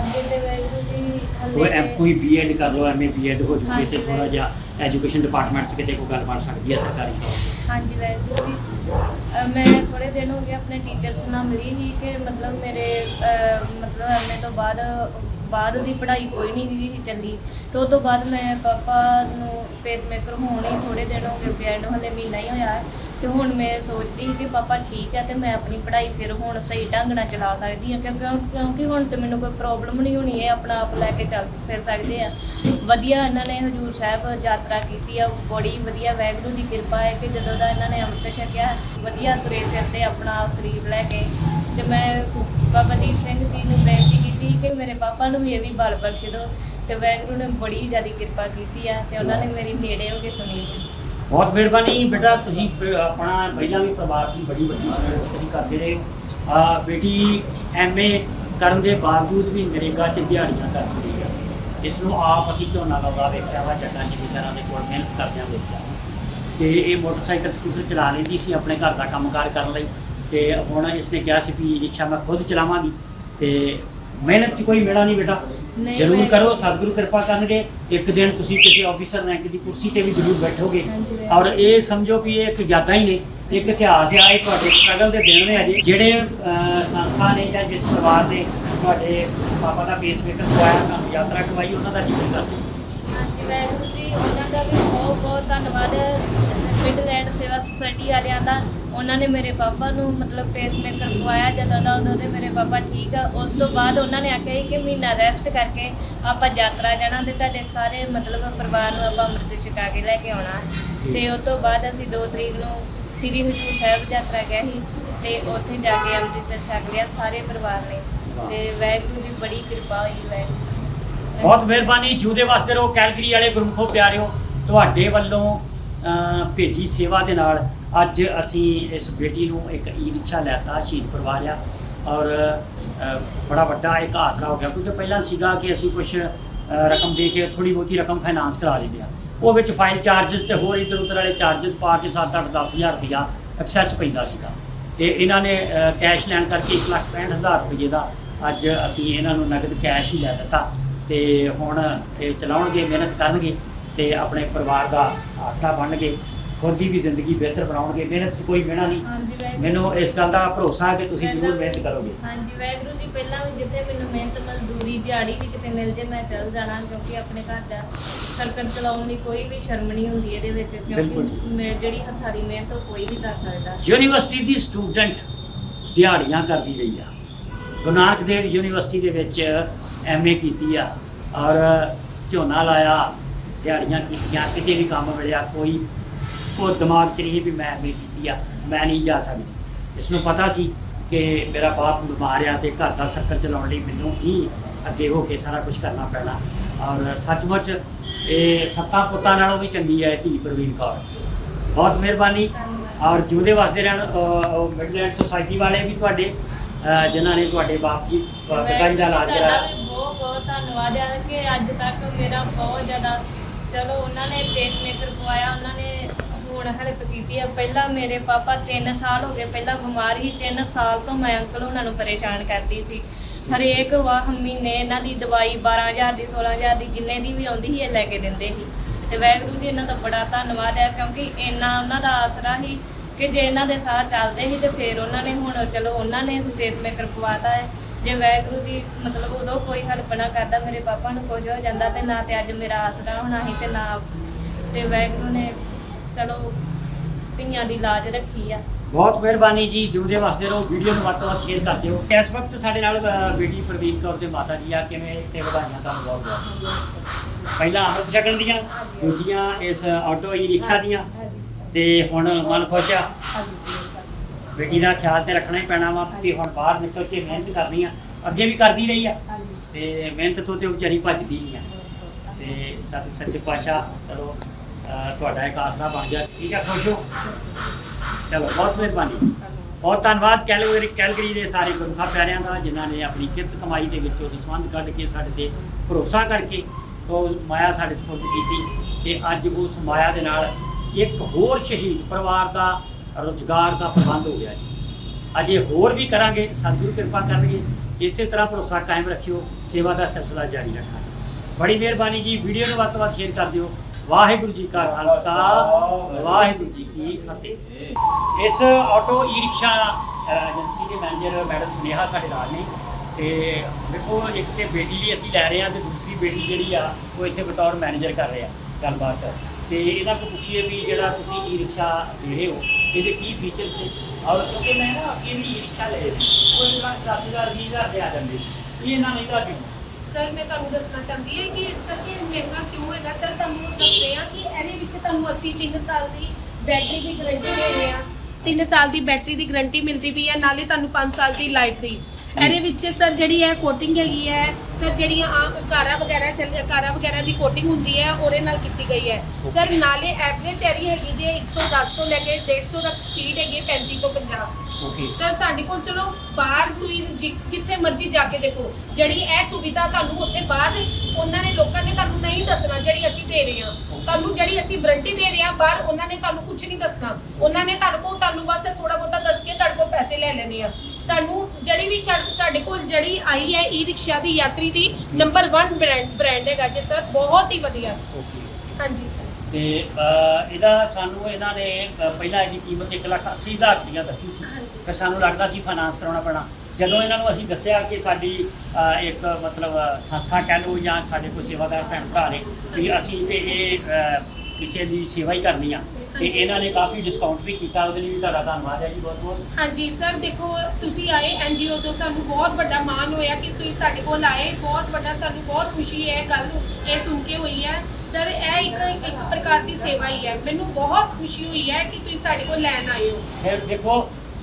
ਅੱਗੇ ਤੇ ਵੈਗਰੂ ਜੀ ਕੋਈ ਐਮ ਹਲੇ ਕੋਈ ਬੀਐਡ ਕਰ ਲਓ ਐਮਏ ਬੀਐਡ ਹੋ ਜੂਗੇ ਤੇ ਹਾਂਜੀ। ਥੋੜਾ ਜਿਹਾ ਐਜੂਕੇਸ਼ਨ ਡਿਪਾਰਟਮੈਂਟ 'ਚ ਕਿਤੇ ਕੋਈ ਗੱਲ ਬਣ ਸਕਦੀ ਹੈ ਸਰਕਾਰੀ ਤੌਰ ਤੇ? ਹਾਂਜੀ ਵੈਗਰੂ ਜੀ ਅਹ ਮੈਂ ਥੋੜੇ ਦਿਨ ਹੋ ਗਏ ਆਪਣੇ ਟੀਚਰਸ ਨਾਲ ਮਿਲੀ ਸੀ ਕਿ ਮਤਲਬ ਮੇਰੇ ਅਹ, ਮਤਲਬ ਐਮਏ ਤੋਂ ਬਾਅਦ ਬਾਅਦ ਦੀ ਪੜ੍ਹਾਈ ਕੋਈ ਨਹੀਂ ਸੀ ਚੱਲੀ ਤੇ ਉਸ ਤੋਂ ਬਾਅਦ ਮੈਂ ਪਾਪਾ ਨੂੰ ਪੇਸਮੇਕਰ ਹੋਣ ਹੀ ਥੋੜੇ ਦਿਨ ਹੋ ਗਏ, ਪਿਆ ਨੂੰ ਹਲੇ ਮਹੀਨਾ ਹੀ ਹੋਇਆ ਹੈ। ਤੇ ਹੁਣ ਮੈਂ ਸੋਚਦੀ ਸੀ ਕਿ ਪਾਪਾ ਠੀਕ ਹੈ ਤੇ ਮੈਂ ਆਪਣੀ ਪੜ੍ਹਾਈ ਫਿਰ ਹੁਣ ਸਹੀ ਢੰਗ ਨਾਲ ਚਲਾ ਸਕਦੀ ਹਾਂ, ਕਿਉਂਕਿ ਕਿਉਂਕਿ ਹੁਣ ਤੇ ਮੈਨੂੰ ਕੋਈ ਪ੍ਰੋਬਲਮ ਨਹੀਂ ਹੋਣੀ ਹੈ ਆਪਣਾ ਆਪ ਲੈ ਕੇ ਚੱਲ ਫਿਰ ਸਕਦੇ ਆ। ਵਧੀਆ ਇਹਨਾਂ ਨੇ ਹਜੂਰ ਸਾਹਿਬ ਯਾਤਰਾ ਕੀਤੀ ਆ, ਬੜੀ ਵਧੀਆ ਵੈਗਰੂ ਦੀ ਕਿਰਪਾ ਹੈ ਕਿ ਜਦੋਂ ਦਾ ਇਹਨਾਂ ਨੇ ਅੰਮ੍ਰਿਤ ਛਕਿਆ, ਵਧੀਆ ਤੁਰੇ ਫਿਰਦੇ ਆਪਣਾ ਸਰੀਰ ਲੈ ਕੇ। ਤੇ ਮੈਂ ਬਾਬਾ ਦੀਪ ਸਿੰਘ ਜੀ ਨੂੰ ਬੇਨਤੀ ਕਿ ਮੇਰੇ ਪਾਪਾ ਨੂੰ ਵੀ ਇਹ ਵੀ ਬਲ ਬਖਸ਼ ਦਿਓ ਤੇ ਵੈਗਰੂ ਨੇ ਬੜੀ ਜ਼ਿਆਦਾ ਕਿਰਪਾ ਕੀਤੀ ਆ ਤੇ ਉਹਨਾਂ ਨੇ ਮੇਰੀ ਨੇੜੇ ਹੋ ਕੇ ਸੁਣੀ ਬਹੁਤ ਮਿਹਰਬਾਨੀ ਬੇਟਾ ਤੁਸੀਂ ਪ- ਆਪਣਾ ਪਹਿਲਾਂ ਵੀ ਪਰਿਵਾਰ ਦੀ ਬੜੀ ਵੱਡੀ ਸੇਵਾ ਕਰਦੇ ਰਹੇ। ਆ ਬੇਟੀ ਐਮਏ ਕਰਨ ਦੇ ਬਾਵਜੂਦ ਵੀ ਨਰੇਗਾ ਚ ਦਿਹਾੜੀਆਂ ਕਰਦੀ ਰਹੀ ਆ। ਇਸ ਨੂੰ ਆਪ ਅਸੀਂ ਝੋਨਾ ਲਾਉਂਦਾ ਵੇਖਿਆ ਵਾ ਜੱਟਾਂ ਜ਼ਿਮੀਂਦਾਰਾਂ ਦੇ ਕੋਲ ਮਿਹਨਤ ਕਰਦਿਆਂ ਵੇਖਿਆ ਤੇ ਇਹ ਮੋਟਰਸਾਈਕਲ ਸਕੂਟਰ ਚਲਾ ਲੈਂਦੀ ਸੀ ਆਪਣੇ ਘਰ ਦਾ ਕੰਮਕਾਰ ਕਰਨ ਲਈ। ਤੇ ਹੁਣ ਇਸਨੇ ਕਿਹਾ ਸੀ ਵੀ ਰਿਕਸ਼ਾ ਮੈਂ ਖੁਦ ਚਲਾਵਾਂਗੀ। ਤੇ ਮਿਹਨਤ 'ਚ ਕੋਈ ਮੇੜਾ ਨਹੀਂ ਬੇਟਾ। ਨਹੀਂ, ਜ਼ਰੂਰ ਮੈਂ- ਕਰੋ ਸਤਿਗੁਰੂ ਕਿਰਪਾ ਕਰਨਗੇ। ਇੱਕ ਦਿਨ ਤੁਸੀਂ ਕਿਸੇ ਆਫੀਸਰ ਰੈਂਕ ਦੀ ਕੁਰਸੀ ਤੇ ਵੀ ਜ਼ਰੂਰ ਬੈਠੋਗੇ। ਹਾਂਜੀ, ਔਰ ਇਹ ਸਮਝੋ ਵੀ ਇਹ ਇੱਕ ਯਾਦਾਂ ਹੀ ਨੇ। ਇੱਕ ਇਤਿਹਾਸ ਆ ਇਹ ਤੁਹਾਡੇ ਸਟਰਗਲ ਦੇ ਦਿਨ ਨੇ ਅਜੇ ਜਿਹੜੇ ਅਹ, ਸੰਸਥਾ ਨੇ ਜਾਂ ਜਿਸ ਪਰਿਵਾਰ ਨੇ ਤੁਹਾਡੇ ਪਾਪਾ ਦਾ ਪੇਸ ਮੇਕਰ ਖਵਾਇਆ ਤੁਹਾਨੂੰ ਯਾਤਰਾ ਕਰਵਾਈ ਉਹਨਾਂ ਦਾ ਜੀਵਨ ਕਰਦੇ। ਹਾਂਜੀ ਵਾਹਿਗੁਰੂ ਜੀ ਉਹਨਾਂ ਦਾ ਵੀ ਬਹੁਤ ਬਹੁਤ ਧੰਨਵਾਦ ਮਿਡਲੈਂਡ ਸੇਵਾ ਸੁਸਾਇਟੀ ਵਾਲਿਆਂ ਦਾ ਉਹਨਾਂ ਨੇ ਮੇਰੇ ਪਾਪਾ ਨੂੰ ਮਤਲਬ ਪੇਸਮੇਕਰ ਪਵਾਇਆ ਜਦੋਂ ਦਾ ਉਦੋਂ ਦੇ ਮੇਰੇ ਪਾਪਾ ਠੀਕ ਆ ਉਸ ਤੋਂ ਬਾਅਦ ਉਹਨਾਂ ਨੇ ਆਖਿਆ ਸੀ ਕਿ ਮਹੀਨਾ ਰੈਸਟ ਕਰਕੇ ਆਪਾਂ ਯਾਤਰਾ ਜਾਣਾ ਤੇ ਤੁਹਾਡੇ ਸਾਰੇ ਮਤਲਬ ਪਰਿਵਾਰ ਨੂੰ ਆਪਾਂ ਅੰਮ੍ਰਿਤ ਛਕਾ ਕੇ ਲੈ ਕੇ ਆਉਣਾ। ਤੇ ਉਸ ਤੋਂ ਬਾਅਦ ਅਸੀਂ 2 ਤਰੀਕ ਨੂੰ ਸ੍ਰੀ ਹਜੂਰ ਸਾਹਿਬ ਯਾਤਰਾ ਗਏ ਸੀ ਤੇ ਉੱਥੇ ਜਾ ਕੇ ਅੰਮ੍ਰਿਤ ਛਕ ਲਿਆ ਸਾਰੇ ਪਰਿਵਾਰ ਨੇ। ਤੇ ਵਾਹਿਗੁਰੂ ਦੀ ਬੜੀ ਕਿਰਪਾ ਹੋਈ ਵਾਹਿਗੁਰੂ। ਬਹੁਤ ਮਿਹਰਬਾਨੀ ਜੂਦੇ ਵਾਸਤੇ ਰਹੋ ਕੈਲਗਰੀ ਵਾਲੇ ਗੁਰਮਖੋ ਪਿਆਰਿਓ ਤੁਹਾਡੇ ਵੱਲੋਂ ਭੇਜੀ ਸੇਵਾ ਦੇ ਨਾਲ ਅੱਜ ਅਸੀਂ ਇਸ ਬੇਟੀ ਨੂੰ ਇੱਕ ਈ ਰਿਕਸ਼ਾ ਲੈਤਾ, ਸ਼ਹੀਦ ਪਰਿਵਾਰ ਆ। ਔਰ ਬੜਾ ਵੱਡਾ ਇੱਕ ਆਸਰਾ ਹੋ ਗਿਆ, ਕਿਉਂਕਿ ਪਹਿਲਾਂ ਸੀਗਾ ਕਿ ਅਸੀਂ ਕੁਝ ਰਕਮ ਦੇ ਕੇ ਥੋੜੀ ਬਹੁਤੀ ਰਕਮ ਫਾਈਨਾਂਸ ਕਰਾ ਲੈਂਦੇ ਆ। ਉਹ ਵਿੱਚ ਫਾਈਲ ਚਾਰजेस ਤੇ ਹੋਰ ਇਧਰ ਉਧਰ ਵਾਲੇ ਚਾਰजेस ਪਾ ਕੇ 7-8-10000 ਰੁਪਇਆ ਐਕਸੈਸ ਪੈਂਦਾ ਸੀਗਾ। ਤੇ ਇਹਨਾਂ ਨੇ ਕੈਸ਼ ਲੈਣ ਕਰਕੇ 165000 ਰੁਪਏ ਦਾ ਅੱਜ ਅਸੀਂ ਇਹਨਾਂ ਨੂੰ ਨਕਦ ਕੈਸ਼ ਹੀ ਲੈ ਦਿੱਤਾ। ਤੇ ਹੁਣ ਇਹ ਚਲਾਉਣਗੇ, ਮਿਹਨਤ ਕਰਨਗੇ। ਤੇ ਆਪਣੇ ਪਰਿਵਾਰ ਦਾ ਆਸਰਾ ਬਣਨਗੇ ਖੁਦ ਦੀ ਵੀ ਜ਼ਿੰਦਗੀ ਬਿਹਤਰ ਬਣਾਉਣਗੇ ਮਿਹਨਤ 'ਚ ਕੋਈ ਮਿਹਣਾ ਨਹੀਂ। ਹਾਂਜੀ ਵਾਹਿਗੁਰੂ। ਮੈਨੂੰ ਇਸ ਗੱਲ ਦਾ ਭਰੋਸਾ ਹੈ ਕਿ ਤੁਸੀਂ ਜ਼ਰੂਰ ਮਿਹਨਤ ਕਰੋਗੇ। ਹਾਂਜੀ ਵਾਹਿਗੁਰੂ ਜੀ ਪਹਿਲਾਂ ਵੀ ਜਿੱਥੇ ਮੈਨੂੰ ਮਿਹਨਤ ਮਜ਼ਦੂਰੀ ਦਿਹਾੜੀ ਵੀ ਕਿਤੇ ਮਿਲ ਜੇ ਮੈਂ ਚੱਲ ਜਾਣਾ ਕਿਉਂਕਿ ਆਪਣੇ ਘਰ ਦਾ ਸਰਕਲ ਚਲਾਉਣ ਲਈ ਕੋਈ ਵੀ ਸ਼ਰਮ ਨਹੀਂ ਹੁੰਦੀ ਇਹਦੇ ਵਿੱਚ ਬਿਲਕੁਲ। ਕਿਉਂਕਿ ਮੈਂ ਜਿਹੜੀ ਹੱਥਾਂ ਦੀ ਮਿਹਨਤ ਉਹ ਕੋਈ ਵੀ ਕਰ ਸਕਦਾ। ਯੂਨੀਵਰਸਿਟੀ ਦੀ ਸਟੂਡੈਂਟ ਦਿਹਾੜੀਆਂ ਕਰਦੀ ਰਹੀ ਆ। ਗੁਰੂ ਨਾਨਕ ਦੇਵ ਯੂਨੀਵਰਸਿਟੀ ਦੇ ਵਿੱਚ ਐਮਏ ਕੀਤੀ ਆ ਔਰ ਝੋਨਾ ਲਾਇਆ। ਦਿਹਾੜੀਆਂ ਕੀਤੀਆਂ ਕਿਤੇ ਵੀ ਕੰਮ ਮਿਲਿਆ ਕੋਈ ਉਹ ਦਿਮਾਗ 'ਚ ਨਹੀਂ ਵੀ ਮੈਂ ਐਮਏ ਕੀਤੀ ਆ ਮੈਂ ਨਹੀਂ ਜਾ ਸਕਦੀ। ਇਸ ਨੂੰ ਪਤਾ ਸੀ ਕਿ ਮੇਰਾ ਬਾਪ ਬਿਮਾਰ ਆ ਤੇ ਘਰ ਦਾ ਸਰਕਲ ਚਲਾਉਣ ਲਈ ਮੈਨੂੰ ਹੀ ਅੱਗੇ ਹੋ ਕੇ ਸਾਰਾ ਕੁਝ ਕਰਨਾ ਪੈਣਾ। ਔਰ ਸੱਚਮੁੱਚ ਇਹ ਸੱਤਾ ਪੁੱਤਾਂ ਨਾਲੋਂ ਵੀ ਚੰਗੀ ਹੈ ਧੀ ਪ੍ਰਵੀਨ ਕੌਰ। ਬਹੁਤ ਮਿਹਰਬਾਨੀ। ਔਰ ਜਿਉਂਦੇ ਵਸਦੇ ਰਹਿਣ ਮਿਡਲੈਂਡ ਸੁਸਾਇਟੀ ਵਾਲੇ ਵੀ ਤੁਹਾਡੇ ਜਿਨ੍ਹਾਂ ਨੇ ਤੁਹਾਡੇ ਬਾਪ ਜੀ ਪਿਤਾ ਜੀ ਦਾ ਇਲਾਜ ਕਰਾਇਆ। ਵੀ ਬਹੁਤ ਬਹੁਤ ਧੰਨਵਾਦ ਹੈ ਕਿ ਅੱਜ ਤੱਕ ਮੇਰਾ ਬਹੁਤ ਜ਼ਿਆਦਾ ਚਲੋ ਉਹਨਾਂ ਨੇ ਪੇਸਮੇਕਰ ਪਵਾਇਆ, ਉਹਨਾਂ ਨੇ ਹੁਣ ਹੈਲਪ ਕੀਤੀ ਹੈ ਪਹਿਲਾਂ ਮੇਰੇ ਪਾਪਾ 3 ਸਾਲ ਹੋ ਗਏ, ਪਹਿਲਾਂ ਬਿਮਾਰ ਸੀ 3 ਸਾਲ ਤੋਂ ਮੈਂ ਅੰਕਲ ਉਹਨਾਂ ਨੂੰ ਪਰੇਸ਼ਾਨ ਕਰਦੀ ਸੀ। ਹਰੇਕ ਵਾਹ ਮਹੀਨੇ ਇਹਨਾਂ ਦੀ ਦਵਾਈ 12000 ਦੀ 16000 ਦੀ, ਜਿੰਨੇ ਦੀ ਵੀ ਆਉਂਦੀ ਸੀ, ਇਹ ਲੈ ਕੇ ਦਿੰਦੇ ਸੀ। ਤੇ ਵਾਹਿਗੁਰੂ ਜੀ, ਇਹਨਾਂ ਦਾ ਬੜਾ ਧੰਨਵਾਦ ਹੈ, ਕਿਉਂਕਿ ਇੰਨਾ ਉਹਨਾਂ ਦਾ ਆਸਰਾ ਸੀ ਕਿ ਜੇ ਇਹਨਾਂ ਦੇ ਸਾਹ ਚੱਲਦੇ ਸੀ ਤੇ ਫਿਰ ਉਹਨਾਂ ਨੇ ਹੁਣ, ਚਲੋ ਉਹਨਾਂ ਨੇ ਪੇਸਮੇਕਰ ਪਵਾਤਾ ਹੈ। ਜੇ ਵਾਹਿਗੁਰੂ ਦੀ ਮਤਲਬ ਉਦੋਂ ਕੋਈ ਹੈਲਪ ਨਾ ਕਰਦਾ ਮੇਰੇ ਪਾਪਾ ਨੂੰ ਕੁਝ ਹੋ ਜਾਂਦਾ ਤੇ ਨਾ ਤੇ ਅੱਜ ਮੇਰਾ ਆਸਰਾ ਹੋਣਾ ਸੀ ਤੇ ਨਾ ਤੇ ਵਾਹਿਗੁਰੂ ਨੇ ਚਲੋ ਧੀਆਂ ਦੀ ਲਾਜ ਰੱਖੀ ਆ। ਬਹੁਤ ਮਿਹਰਬਾਨੀ ਜੀ ਜਿਉਂਦੇ ਵਸਦੇ ਰਹੋ ਵੀਡੀਓ ਨੂੰ ਵੱਧ ਤੋਂ ਵੱਧ ਸ਼ੇਅਰ ਕਰ ਦਿਓ। ਇਸ ਵਕਤ ਸਾਡੇ ਨਾਲ ਅਹ, ਬੇਟੀ ਪ੍ਰਵੀਨ ਕੌਰ ਦੇ ਮਾਤਾ ਜੀ ਆ ਕਿਵੇਂ ਤੇ ਵਧਾਈਆਂ ਤੁਹਾਨੂੰ ਬਹੁਤ ਬਹੁਤ। ਪਹਿਲਾਂ ਅੰਮ੍ਰਿਤ ਛਕਣ ਦੀਆਂ ਦੂਜੀਆਂ ਇਸ ਆਟੋ ਈ ਰਿਕਸ਼ਾ ਦੀਆਂ ਤੇ ਹੁਣ ਮਨ ਖੁਸ਼ ਆ। ਬੇਟੀ ਦਾ ਖਿਆਲ ਤੇ ਰੱਖਣਾ ਹੀ ਪੈਣਾ ਵਾ ਕਿ ਹੁਣ ਬਾਹਰ ਨਿਕਲ ਕੇ ਮਿਹਨਤ ਕਰਨੀ ਆ ਅੱਗੇ ਵੀ ਕਰਦੀ ਰਹੀ ਆ। ਤੇ ਮਿਹਨਤ ਤੋਂ ਤੇ ਉਹ ਵਿਚਾਰੀ ਭੱਜਦੀ ਨਹੀਂ ਆ। ਤੇ ਸੱਚ ਸੱਚੇ ਪਾਸ਼ਾ ਚਲੋ ਅਹ ਤੁਹਾਡਾ ਇੱਕ ਆਸਰਾ ਬਣ ਗਿਆ। ਠੀਕ ਹੈ ਖੁਸ਼ ਹੋ? ਚਲੋ ਬਹੁਤ ਮਿਹਰਬਾਨੀ। ਬਹੁਤ ਧੰਨਵਾਦ ਕੈਲਗਰੀ ਕੈਲਗਰੀ ਦੇ ਸਾਰੇ ਗੁਰਮਖਾ ਪਿਆਰਿਆਂ ਦਾ ਜਿਨ੍ਹਾਂ ਨੇ ਆਪਣੀ ਕਿਰਤ ਕਮਾਈ ਦੇ ਵਿੱਚੋਂ ਦਸਵੰਧ ਕੱਢ ਕੇ ਸਾਡੇ ਤੇ ਭਰੋਸਾ ਕਰਕੇ ਉਹ ਮਾਇਆ ਸਾਡੇ ਸਪੁਰਦ ਕੀਤੀ। ਤੇ ਅੱਜ ਉਸ ਮਾਇਆ ਦੇ ਨਾਲ ਇੱਕ ਹੋਰ ਸ਼ਹੀਦ ਪਰਿਵਾਰ ਦਾ ਰੁਜ਼ਗਾਰ ਦਾ ਪ੍ਰਬੰਧ ਹੋ ਗਿਆ ਜੀ। ਅਜੇ ਹੋਰ ਵੀ ਕਰਾਂਗੇ, ਸਤਿਗੁਰੂ ਕਿਰਪਾ ਕਰਨਗੇ। ਇਸੇ ਤਰ੍ਹਾਂ ਭਰੋਸਾ ਕਾਇਮ ਰੱਖਿਓ, ਸੇਵਾ ਦਾ ਸਿਲਸਿਲਾ ਜਾਰੀ ਰੱਖਾਂਗੇ। ਬੜੀ ਮਿਹਰਬਾਨੀ ਜੀ, ਵੀਡੀਓ ਨੂੰ ਵੱਧ ਤੋਂ ਵੱਧ ਸ਼ੇਅਰ ਕਰ ਦਿਓ। ਵਾਹਿਗੁਰੂ ਜੀ ਕਾ ਖਾਲਸਾ, ਵਾਹਿਗੁਰੂ ਜੀ ਕੀ ਫਤਿਹ। ਇਸ ਆਟੋ ਈ ਰਿਕਸ਼ਾ ਏਜੰਸੀ ਦੇ ਮੈਨੇਜਰ ਮੈਡਮ ਸੁਨੇਹਾ ਸਾਡੇ ਨਾਲ ਨੇ। ਤੇ ਦੇਖੋ, ਇੱਕ ਤੇ ਬੇਟੀ ਲਈ ਅਸੀਂ ਲੈ ਰਹੇ ਹਾਂ ਤੇ ਦੂਸਰੀ ਬੇਟੀ ਜਿਹੜੀ ਆ, ਉਹ ਇੱਥੇ ਬਤੌਰ ਮੈਨੇਜਰ ਕਰ ਰਹੇ। ਆ ਗੱਲਬਾਤ ਤੇ ਇਹਨਾਂ ਕੋਲ ਪੁੱਛੀਏ ਵੀ ਜਿਹੜਾ ਤੁਸੀਂ ਈ ਰਿਕਸ਼ਾ ਦੇ ਰਹੇ ਹੋ, ਇਹਦੇ ਕੀ ਫੀਚਰਸ ਨੇ? ਔਰ ਕਿਉਂਕਿ ਮੈਂ ਨਾ ਅੱਗੇ ਵੀ ਈ ਰਿਕਸ਼ਾ ਲਏ ਸੀ, ਉਹ ਜਿਹੜਾ 10000 20000 ਦੇ ਆ ਜਾਂਦੇ ਸੀ। ਇਹ ਇਹਨਾਂ ਨਹੀਂ ਲੱਗੀ ਸਰ ਮੈਂ ਤੁਹਾਨੂੰ ਦੱਸਣਾ ਚਾਹੁੰਦੀ ਹਾਂ ਕਿ ਇਸ ਕਰਕੇ ਮਹਿੰਗਾ ਕਿਉਂ ਹੈਗਾ ਸਰ ਤੁਹਾਨੂੰ ਦੱਸਦੇ ਹਾਂ ਕਿ ਇਹਦੇ ਵਿੱਚ ਤੁਹਾਨੂੰ ਅਸੀਂ 3 ਸਾਲ ਦੀ ਬੈਟਰੀ ਦੀ ਗਾਰੰਟੀ ਦੇ ਰਹੇ ਹਾਂ। 3 ਸਾਲ ਦੀ ਬੈਟਰੀ ਦੀ ਗਾਰੰਟੀ ਮਿਲਦੀ ਵੀ ਹੈ, ਨਾਲੇ ਤੁਹਾਨੂੰ 5 ਸਾਲ ਦੀ ਲਾਈਫ ਦੀ। ਇਹਦੇ ਵਿੱਚ ਸਰ ਜਿਹੜੀ ਹੈ ਕੋਟਿੰਗ ਹੈਗੀ ਹੈ ਸਰ ਜਿਹੜੀਆਂ ਆ ਕਾਰਾਂ ਵਗੈਰਾ ਚੱਲ ਕਾਰਾਂ ਵਗੈਰਾ ਦੀ ਕੋਟਿੰਗ ਹੁੰਦੀ ਹੈ ਉਹਦੇ ਨਾਲ ਕੀਤੀ ਗਈ ਹੈ। ਸਰ ਨਾਲੇ ਐਵਰੇਜ ਹੈਗੀ ਹੈਗੀ ਜੇ 110 ਤੋਂ ਲੈ ਕੇ 150 ਤੱਕ ਸਪੀਡ ਹੈਗੀ ਹੈ 35 ਤੋਂ 50 ਓਕੇ ਸਰ ਸਾਡੇ ਕੋਲ ਚਲੋ ਬਾਹਰ ਤੁਸੀਂ ਜਿ- ਜਿੱਥੇ ਮਰਜ਼ੀ ਜਾ ਕੇ ਦੇਖੋ ਜਿਹੜੀ ਇਹ ਸੁਵਿਧਾ ਤੁਹਾਨੂੰ ਉੱਥੇ ਬਾਅਦ ਉਹਨਾਂ ਨੇ ਲੋਕਾਂ ਨੇ ਤੁਹਾਨੂੰ ਨਹੀਂ ਦੱਸਣਾ ਜਿਹੜੀ ਅਸੀਂ ਦੇ ਰਹੇ ਹਾਂ। ਤੁਹਾਨੂੰ ਜਿਹੜੀ ਅਸੀਂ ਵਾਰੰਟੀ ਦੇ ਰਹੇ ਹਾਂ ਬਾਹਰ ਉਹਨਾਂ ਨੇ ਤੁਹਾਨੂੰ ਕੁਝ ਨਹੀਂ ਦੱਸਣਾ। ਉਹਨਾਂ ਨੇ ਤੁਹਾਨੂੰ ਕੋਲ ਤੁਹਾਨੂੰ ਬਸ ਥੋੜਾ ਬਹੁਤਾ ਦੱਸ ਕੇ ਤੁਹਾਡੇ ਕੋਲ ਪੈਸੇ ਲੈ ਲੈਣੇ ਆ। ਸਾਨੂੰ ਜਿਹੜੀ ਵੀ ਸਾਡੇ ਕੋਲ ਜਿਹੜੀ ਆਈ ਹੈ ਈ ਰਿਕਸ਼ਾ ਦੀ ਯਾਤਰੀ ਦੀ ਨੰਬਰ 1 ਬ੍ਰਾਂਡ ਬ੍ਰਾਂਡ ਹੈਗਾ ਜੀ ਸਰ ਬਹੁਤ ਹੀ ਵਧੀਆ। ਓਕੇ ਹਾਂਜੀ ਸਰ ਤੇ ਇਹਦਾ ਸਾਨੂੰ ਇਹਨਾਂ ਨੇ ਪਹਿਲਾਂ ਇਹਦੀ ਕੀਮਤ 1 ਲੱਖ 80 ਹਜ਼ਾਰ ਰੁਪਈਆ ਦੱਸੀ ਸੀ। ਹਾਂਜੀ। ਫਿਰ ਸਾਨੂੰ ਲੱਗਦਾ ਸੀ ਫਾਈਨਾਂਸ ਕਰਾਉਣਾ ਪੈਣਾ। ਜਦੋਂ ਇਹਨਾਂ ਨੂੰ ਅਸੀਂ ਦੱਸਿਆ ਕਿ ਸਾਡੀ ਇੱਕ ਮਤਲਬ ਸੰਸਥਾ ਕਹਿ ਲਓ ਜਾਂ ਸਾਡੇ ਕੋਲ ਸੇਵਾਦਾਰ ਭੈਣ ਭਰਾ ਨੇ ਵੀ ਅਸੀਂ ਤੇ ਇਹ ਕਿਸੇ ਦੀ ਸੇਵਾ ਹੀ ਕਰਨੀ ਆ। ਤੇ। ਇਹਨਾਂ ਨੇ ਕਾਫੀ ਡਿਸਕਾਊਂਟ ਵੀ ਕੀਤਾ। ਉਹਦੇ ਲਈ ਵੀ ਤੁਹਾਡਾ ਧੰਨਵਾਦ ਹੈ ਜੀ ਬਹੁਤ ਬਹੁਤ। ਹਾਂਜੀ ਸਰ ਦੇਖੋ ਤੁਸੀਂ ਆਏ ਐਨਜੀਓ ਤੋਂ ਸਾਨੂੰ ਬਹੁਤ ਵੱਡਾ ਮਾਣ ਹੋਇਆ ਕਿ ਤੁਸੀਂ ਸਾਡੇ ਕੋਲ ਆਏ। ਬਹੁਤ ਵੱਡਾ ਸਾਨੂੰ ਬਹੁਤ ਖੁਸ਼ੀ ਹੈ ਇਹ ਗੱਲ ਇਹ ਸੁਣ ਕੇ ਹੋਈ ਹੈ। ਸਰ ਇਹ ਇੱਕ ਇੱਕ ਪ੍ਰਕਾਰ ਦੀ ਸੇਵਾ ਹੀ ਹੈ। ਮੈਨੂੰ ਬਹੁਤ ਖੁਸ਼ੀ ਹੋਈ ਹੈ ਕਿ ਤੁਸੀਂ ਸਾਡੇ ਕੋਲ ਲੈਣ ਆਏ ਹੋ। ਫਿਰ ਦੇਖੋ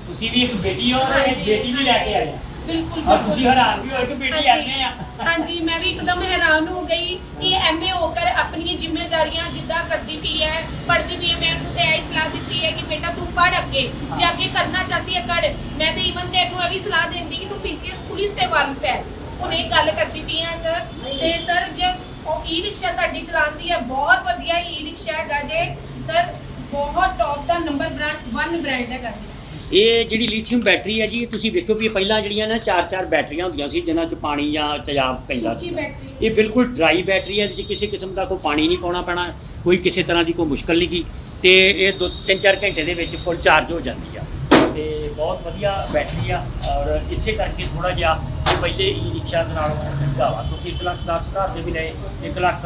ਤੁਸੀਂ ਵੀ ਇੱਕ ਬੇਟੀ ਹੋ ਤੇ ਹਾਂਜੀ, ਬੇਟੀ ਵੀ ਲੈ ਕੇ ਆਏ ਆ ਬਿਲਕੁਲ ਔਰ ਤੁਸੀਂ ਬਿਲਕੁਲ ਹੈਰਾਨ ਵੀ ਹੋਏ ਕਿ ਬੇਟੀ ਐਵੇਂ ਆ। ਹਾਂਜੀ ਮੈਂ ਵੀ ਇੱਕਦਮ ਹੈਰਾਨ ਹੋ ਗਈ ਕਿ ਐਮਏ ਹੋ ਕਰ ਆਪਣੀਆਂ ਜ਼ਿੰਮੇਵਾਰੀਆਂ ਜਿੱਦਾਂ ਕਰਦੀ ਪਈ ਹੈ ਪੜ੍ਹਦੀ ਪਈ ਹੈ ਮੈਂ ਉਹਨੂੰ ਤੇ ਇਹ ਸਲਾਹ ਦਿੱਤੀ ਹੈ ਕਿ ਬੇਟਾ ਤੂੰ ਪੜ੍ਹ ਅੱਗੇ ਜੇ ਅੱਗੇ ਕਰਨਾ ਚਾਹਤੀ ਹੈ ਕਰ। ਮੈਂ ਤੇ ਇਵਨ ਤੈਨੂੰ ਇਹ ਵੀ ਸਲਾਹ ਦਿੰਦੀ ਕਿ ਤੂੰ ਪੀਸੀਐਸ ਪੁਲਿਸ ਦੇ ਵੱਲ ਪੈ। ਹੁਣ ਇਹ ਗੱਲ ਕਰਦੀ ਪਈ ਹਾਂ ਸਰ। ਤੇ ਸਰ ਜੇ ਉਹ ਈ ਰਿਕਸ਼ਾ ਸਾਡੀ ਚਲਾਉਂਦੀ ਹੈ ਬਹੁਤ ਵਧੀਆ ਈ ਰਿਕਸ਼ਾ ਹੈਗਾ ਜੇ। ਸਰ ਬਹੁਤ ਟੌਪ ਦਾ ਨੰਬਰ ਬ੍ਰਾਂਡ 1 ਬ੍ਰਾਂਡ ਹੈਗਾ ਜੀ। ਇਹ ਜਿਹੜੀ ਲਿਥੀਅਮ ਬੈਟਰੀ ਹੈ ਜੀ ਇਹ ਤੁਸੀਂ ਵੇਖੋ ਵੀ ਪਹਿਲਾਂ ਜਿਹੜੀਆਂ ਨਾ ਚਾਰ ਚਾਰ ਬੈਟਰੀਆਂ ਹੁੰਦੀਆਂ ਸੀ ਜਿਨ੍ਹਾਂ 'ਚ ਪਾਣੀ ਜਾਂ ਤੇਜ਼ਾਬ ਪੈਂਦਾ ਸੀ ਇਹ ਬਿਲਕੁਲ ਡਰਾਈ ਬੈਟਰੀ ਹੈ ਇਹਦੇ 'ਚ ਕਿਸੇ ਕਿਸਮ ਦਾ ਕੋਈ ਪਾਣੀ ਨਹੀਂ ਪਾਉਣਾ ਪੈਣਾ ਕੋਈ ਕਿਸੇ ਤਰ੍ਹਾਂ ਦੀ ਕੋਈ ਮੁਸ਼ਕਲ ਨਹੀਂ ਕੀ ਤੇ ਇਹ ਦੋ ਤਿੰਨ ਚਾਰ ਘੰਟੇ ਦੇ ਵਿੱਚ ਫੁੱਲ ਚਾਰਜ ਹੋ ਜਾਂਦੀ ਆ। ਤੇ ਬਹੁਤ ਵਧੀਆ ਬੈਟਰੀ ਆ ਔਰ ਇਸੇ ਕਰਕੇ ਥੋੜਾ ਜਿਹਾ ਇਹ ਪਹਿਲੇ ਈ ਰਿਕਸ਼ਾ ਦੇ ਨਾਲੋਂ ਮਹਿੰਗਾ ਵਾ ਕਿਉਂਕਿ 1 ਲੱਖ 10 ਹਜ਼ਾਰ ਦੇ ਵੀ ਲਏ 1 ਲੱਖ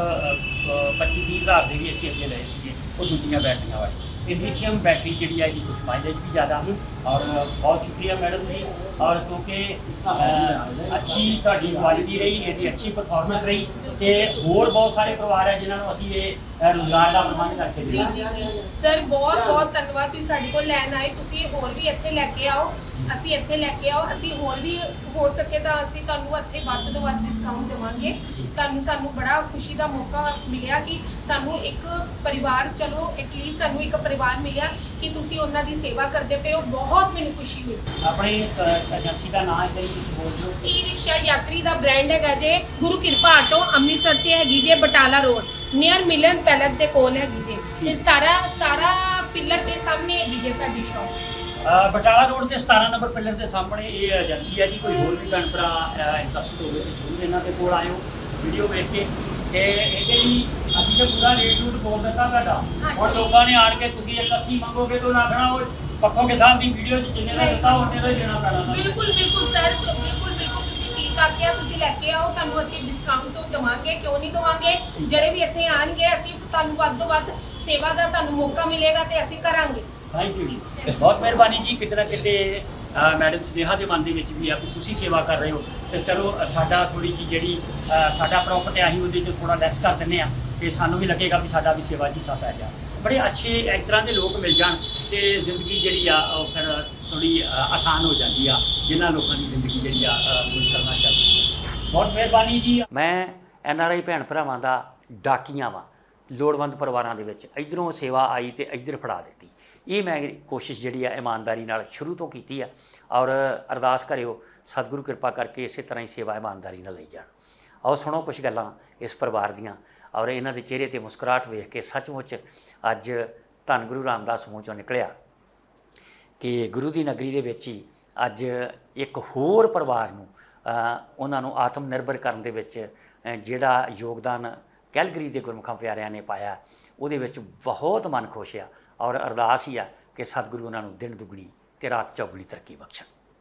25 30 ਹਜ਼ਾਰ ਦੇ ਵੀ ਅਸੀਂ ਅੱਗੇ ਲਏ ਸੀਗੇ ਉਹ ਦੂਜੀਆਂ ਬੈਟਰੀਆਂ ਵਾਲੀ। ਇਹ ਲਿਥੀਅਮ ਬੈਟਰੀ ਜਿਹੜੀ ਆ ਇਹਦੀ ਕੁਝ ਮਾਈਲੇਜ ਵੀ ਜ਼ਿਆਦਾ ਔਰ ਬਹੁਤ ਸ਼ੁਕਰੀਆ ਮੈਡਮ ਜੀ। ਔਰ ਕਿਉਂਕਿ ਅੱਛੀ ਤੁਹਾਡੀ ਕੁਆਲਿਟੀ ਰਹੀ ਇਹਦੀ ਅੱਛੀ ਪਰਫਾਰਮੈਂਸ ਰਹੀ ਤੇ ਹੋਰ ਬਹੁਤ ਸਾਰੇ ਪਰਿਵਾਰ ਹੈ ਜਿਨ੍ਹਾਂ ਨੂੰ ਅਸੀਂ ਇਹ ਰੁਜ਼ਗਾਰ ਦਾ ਪ੍ਰਬੰਧ ਕਰਕੇ ਜੀ ਜੀ ਜੀ। ਸਰ ਬਹੁਤ ਬਹੁਤ ਧੰਨਵਾਦ ਤੁਸੀਂ ਸਾਡੇ ਕੋਲ ਲੈਣ ਆਏ। ਤੁਸੀਂ ਹੋਰ ਵੀ ਇੱਥੇ ਲੈ ਕੇ ਆਓ। ਅਸੀਂ ਇੱਥੇ ਲੈ ਕੇ ਆਓ। ਅਸੀਂ ਹੋਰ ਵੀ ਹੋ ਸਕੇ ਤਾਂ ਅਸੀਂ ਤੁਹਾਨੂੰ ਇੱਥੇ ਵੱਧ ਤੋਂ ਵੱਧ ਡਿਸਕਾਊਂਟ ਦੇਵਾਂਗੇ। ਤੁਹਾਨੂੰ ਸਾਨੂੰ ਬੜਾ ਖੁਸ਼ੀ ਦਾ ਮੌਕਾ ਮਿਲਿਆ ਕਿ ਸਾਨੂੰ ਇੱਕ ਪਰਿਵਾਰ ਚਲੋ ਐਟਲੀਸਟ ਸਾਨੂੰ ਇੱਕ ਪਰਿਵਾਰ ਮਿਲਿਆ ਕਿ ਤੁਸੀਂ ਉਹਨਾਂ ਦੀ ਸੇਵਾ ਕਰਦੇ ਪਏ ਹੋ। ਬਹੁਤ ਮੈਨੂੰ ਖੁਸ਼ੀ ਹੋਈ। ਆਪਣੀ ਏਜੰਸੀ ਦਾ ਨਾਮ ਹੈ ਜੀ ਬੋਲ ਦਿਓ। ਈ ਰਿਕਸ਼ਾ ਯਾਤਰੀ ਦਾ ਬ੍ਰਾਂਡ ਹੈਗਾ ਜੇ ਗੁਰੂ ਕਿਰਪਾ ਆਟੋ ਅੰਮ੍ਰਿਤਸਰ 'ਚ ਹੈਗੀ ਜੇ Batala road. Near Milan palace ਦੇ ਕੋਲ ਹੈਗੀ ਜੇ। ਤੇ 17 17 ਪਿੱਲਰ ਦੇ ਸਾਹਮਣੇ ਹੈਗੀ ਜੇ ਸਾਡੀ ਸ਼ਾਪ ਅ, ਬਟਾਲਾ ਰੋਡ ਤੇ 17 ਨੰਬਰ ਪਿੱਲਰ ਦੇ ਸਾਹਮਣੇ ਇਹ ਏਜੰਸੀ ਹੈ ਜੀ ਕੋਈ ਹੋਰ ਵੀ ਭੈਣ ਭਰਾ ਇੰਟਰਸਟ ਹੋਵੇ ਤੇ ਜ਼ਰੂਰ ਇਹਨਾਂ ਦੇ ਕੋਲ ਆਇਓ ਵੀਡੀਓ ਵੇਖ ਕੇ ਤੇ ਇਹਦੇ ਲਈ ਅਸੀਂ ਤੇ ਪੂਰਾ ਰੇਟ ਰੂਟ ਬੋਲ ਦਿੱਤਾ ਤੁਹਾਡਾ ਹਾਂਜੀ। ਹੁਣ ਲੋਕਾਂ ਨੇ ਆਣ ਕੇ ਤੁਸੀਂ ਇੱਕ 80 ਮੰਗੋਗੇ ਤਾਂ ਨਾ ਖਣਾ ਉਹ ਪੱਖੋਂ ਕੇ ਸਾਹਿਬ ਦੀ ਵੀਡੀਓ 'ਚ ਜਿੰਨੇ ਦਾ ਨਹੀਂ। ਦਿੱਤਾ ਉਹਨੇ ਦਾ ਹੀ ਦੇਣਾ ਪੈਣਾ ਤੁਹਾਨੂੰ। ਬਿਲਕੁਲ ਬਿਲਕੁਲ ਸਰ ਤੁ- ਬਿਲਕੁਲ ਬਿਲਕੁਲ ਤੁਸੀਂ ਠੀਕ ਆਖਿਆ ਤੁਸੀਂ ਲੈ ਕੇ ਆਓ ਤੁਹਾਨੂੰ ਅਸੀਂ ਡਿਸਕਾਊਂਟ ਤੋਂ ਦਵਾਂਗੇ ਕਿਉਂ ਨਹੀਂ ਦਵਾਂਗੇ ਜਿਹੜੇ ਵੀ ਇੱਥੇ ਆਣਗੇ ਅਸੀਂ ਤੁਹਾਨੂੰ ਵੱਧ ਤੋਂ ਵੱਧ ਸੇਵਾ ਦਾ ਸਾਨੂੰ ਮੌਕਾ ਮਿਲੇਗਾ ਤੇ ਅਸੀਂ ਕਰਾਂਗੇ ਥੈਂਕ ਯੂ ਜੀ। ਬਹੁਤ ਮਿਹਰਬਾਨੀ ਜੀ ਕਿਤੇ ਨਾ ਕਿਤੇ ਮੈਡਮ ਸੁਨੇਹਾ ਦੇ ਮਨ ਦੇ ਵਿੱਚ ਵੀ ਆ ਕਿ ਤੁਸੀਂ ਸੇਵਾ ਕਰ ਰਹੇ ਹੋ। ਤੇ ਚਲੋ ਸਾਡਾ ਥੋੜੀ ਜੀ ਜਿਹੜੀ ਸਾਡਾ ਪ੍ਰੋਫਿਟ ਹੈ ਅਸੀਂ ਉਹਦੇ 'ਚ ਥੋੜਾ ਲੈਸ ਕਰ ਦਿੰਨੇ ਆ ਤੇ ਸਾਨੂੰ ਵੀ ਲੱਗੇਗਾ ਵੀ ਸਾਡਾ ਵੀ ਸੇਵਾ ਜੀ ਪੈ ਗਿਆ ਬੜੇ ਅੱਛੇ ਇਸ ਤਰ੍ਹਾਂ ਦੇ ਲੋਕ ਮਿਲ ਜਾਣ ਤੇ ਜ਼ਿੰਦਗੀ ਜਿਹੜੀ ਆ ਉਹ ਫਿਰ ਥੋੜੀ ਆਸਾਨ ਹੋ ਜਾਂਦੀ ਆ ਜਿਨ੍ਹਾਂ ਲੋਕਾਂ ਦੀ ਜ਼ਿੰਦਗੀ ਜਿਹੜੀ ਆ ਅ, ਮੁਸ਼ਕਲ ਨਾਲ ਚੱਲਦੀ ਹੈ ਬਹੁਤ ਮਿਹਰਬਾਨੀ ਜੀ। ਮੈਂ ਐਨ ਆਰ ਆਈ ਭੈਣ ਭਰਾਵਾਂ ਦਾ ਡਾਕੀਆਂ ਵਾਂ ਲੋੜਵੰਦ ਪਰਿਵਾਰਾਂ ਦੇ ਵਿੱਚ। ਇਧਰੋਂ ਸੇਵਾ ਆਈ ਤੇ ਇਧਰ ਫੜਾ ਦਿੱਤੀ। ਇਹ ਮੈਂ ਕੋਸ਼ਿਸ਼ ਜਿਹੜੀ ਆ ਇਮਾਨਦਾਰੀ ਨਾਲ ਸ਼ੁਰੂ ਤੋਂ ਕੀਤੀ ਆ ਔਰ ਅਰਦਾਸ ਕਰਿਓ, ਸਤਿਗੁਰੂ ਕਿਰਪਾ ਕਰਕੇ ਇਸੇ ਤਰ੍ਹਾਂ ਹੀ ਸੇਵਾ ਇਮਾਨਦਾਰੀ ਨਾਲ ਲਈ ਜਾਣ। ਆਓ ਸੁਣੋ ਕੁਝ ਗੱਲਾਂ ਇਸ ਪਰਿਵਾਰ ਦੀਆਂ ਔਰ ਇਹਨਾਂ ਦੇ ਚਿਹਰੇ ਤੇ ਮੁਸਕਰਾਹਟ ਵੇਖ ਕੇ ਸੱਚਮੁੱਚ ਅੱਜ ਧੰਨ ਗੁਰੂ ਰਾਮਦਾਸ ਮੂੰਹ ਚੋਂ ਨਿਕਲਿਆ ਕਿ ਗੁਰੂ ਦੀ ਨਗਰੀ ਦੇ ਵਿੱਚ ਹੀ ਅੱਜ ਇੱਕ ਹੋਰ ਪਰਿਵਾਰ ਨੂੰ ਉਹਨਾਂ ਨੂੰ ਆਤਮ ਨਿਰਭਰ ਕਰਨ ਦੇ ਵਿੱਚ ਜਿਹੜਾ ਯੋਗਦਾਨ ਕੈਲਗਰੀ ਦੇ ਗੁਰਮੁਖਾਂ ਪਿਆਰਿਆਂ ਨੇ ਪਾਇਆ, ਉਹਦੇ ਵਿੱਚ ਬਹੁਤ ਮਨ ਖੁਸ਼ ਆ। ਔਰ ਅਰਦਾਸ ਹੀ ਆ ਕਿ ਸਤਿਗੁਰੂ ਉਹਨਾਂ ਨੂੰ ਦਿਨ ਦੁਗਣੀ ਤੇ ਰਾਤ ਚੌਗਣੀ ਤਰੱਕੀ ਬਖਸ਼ਣ।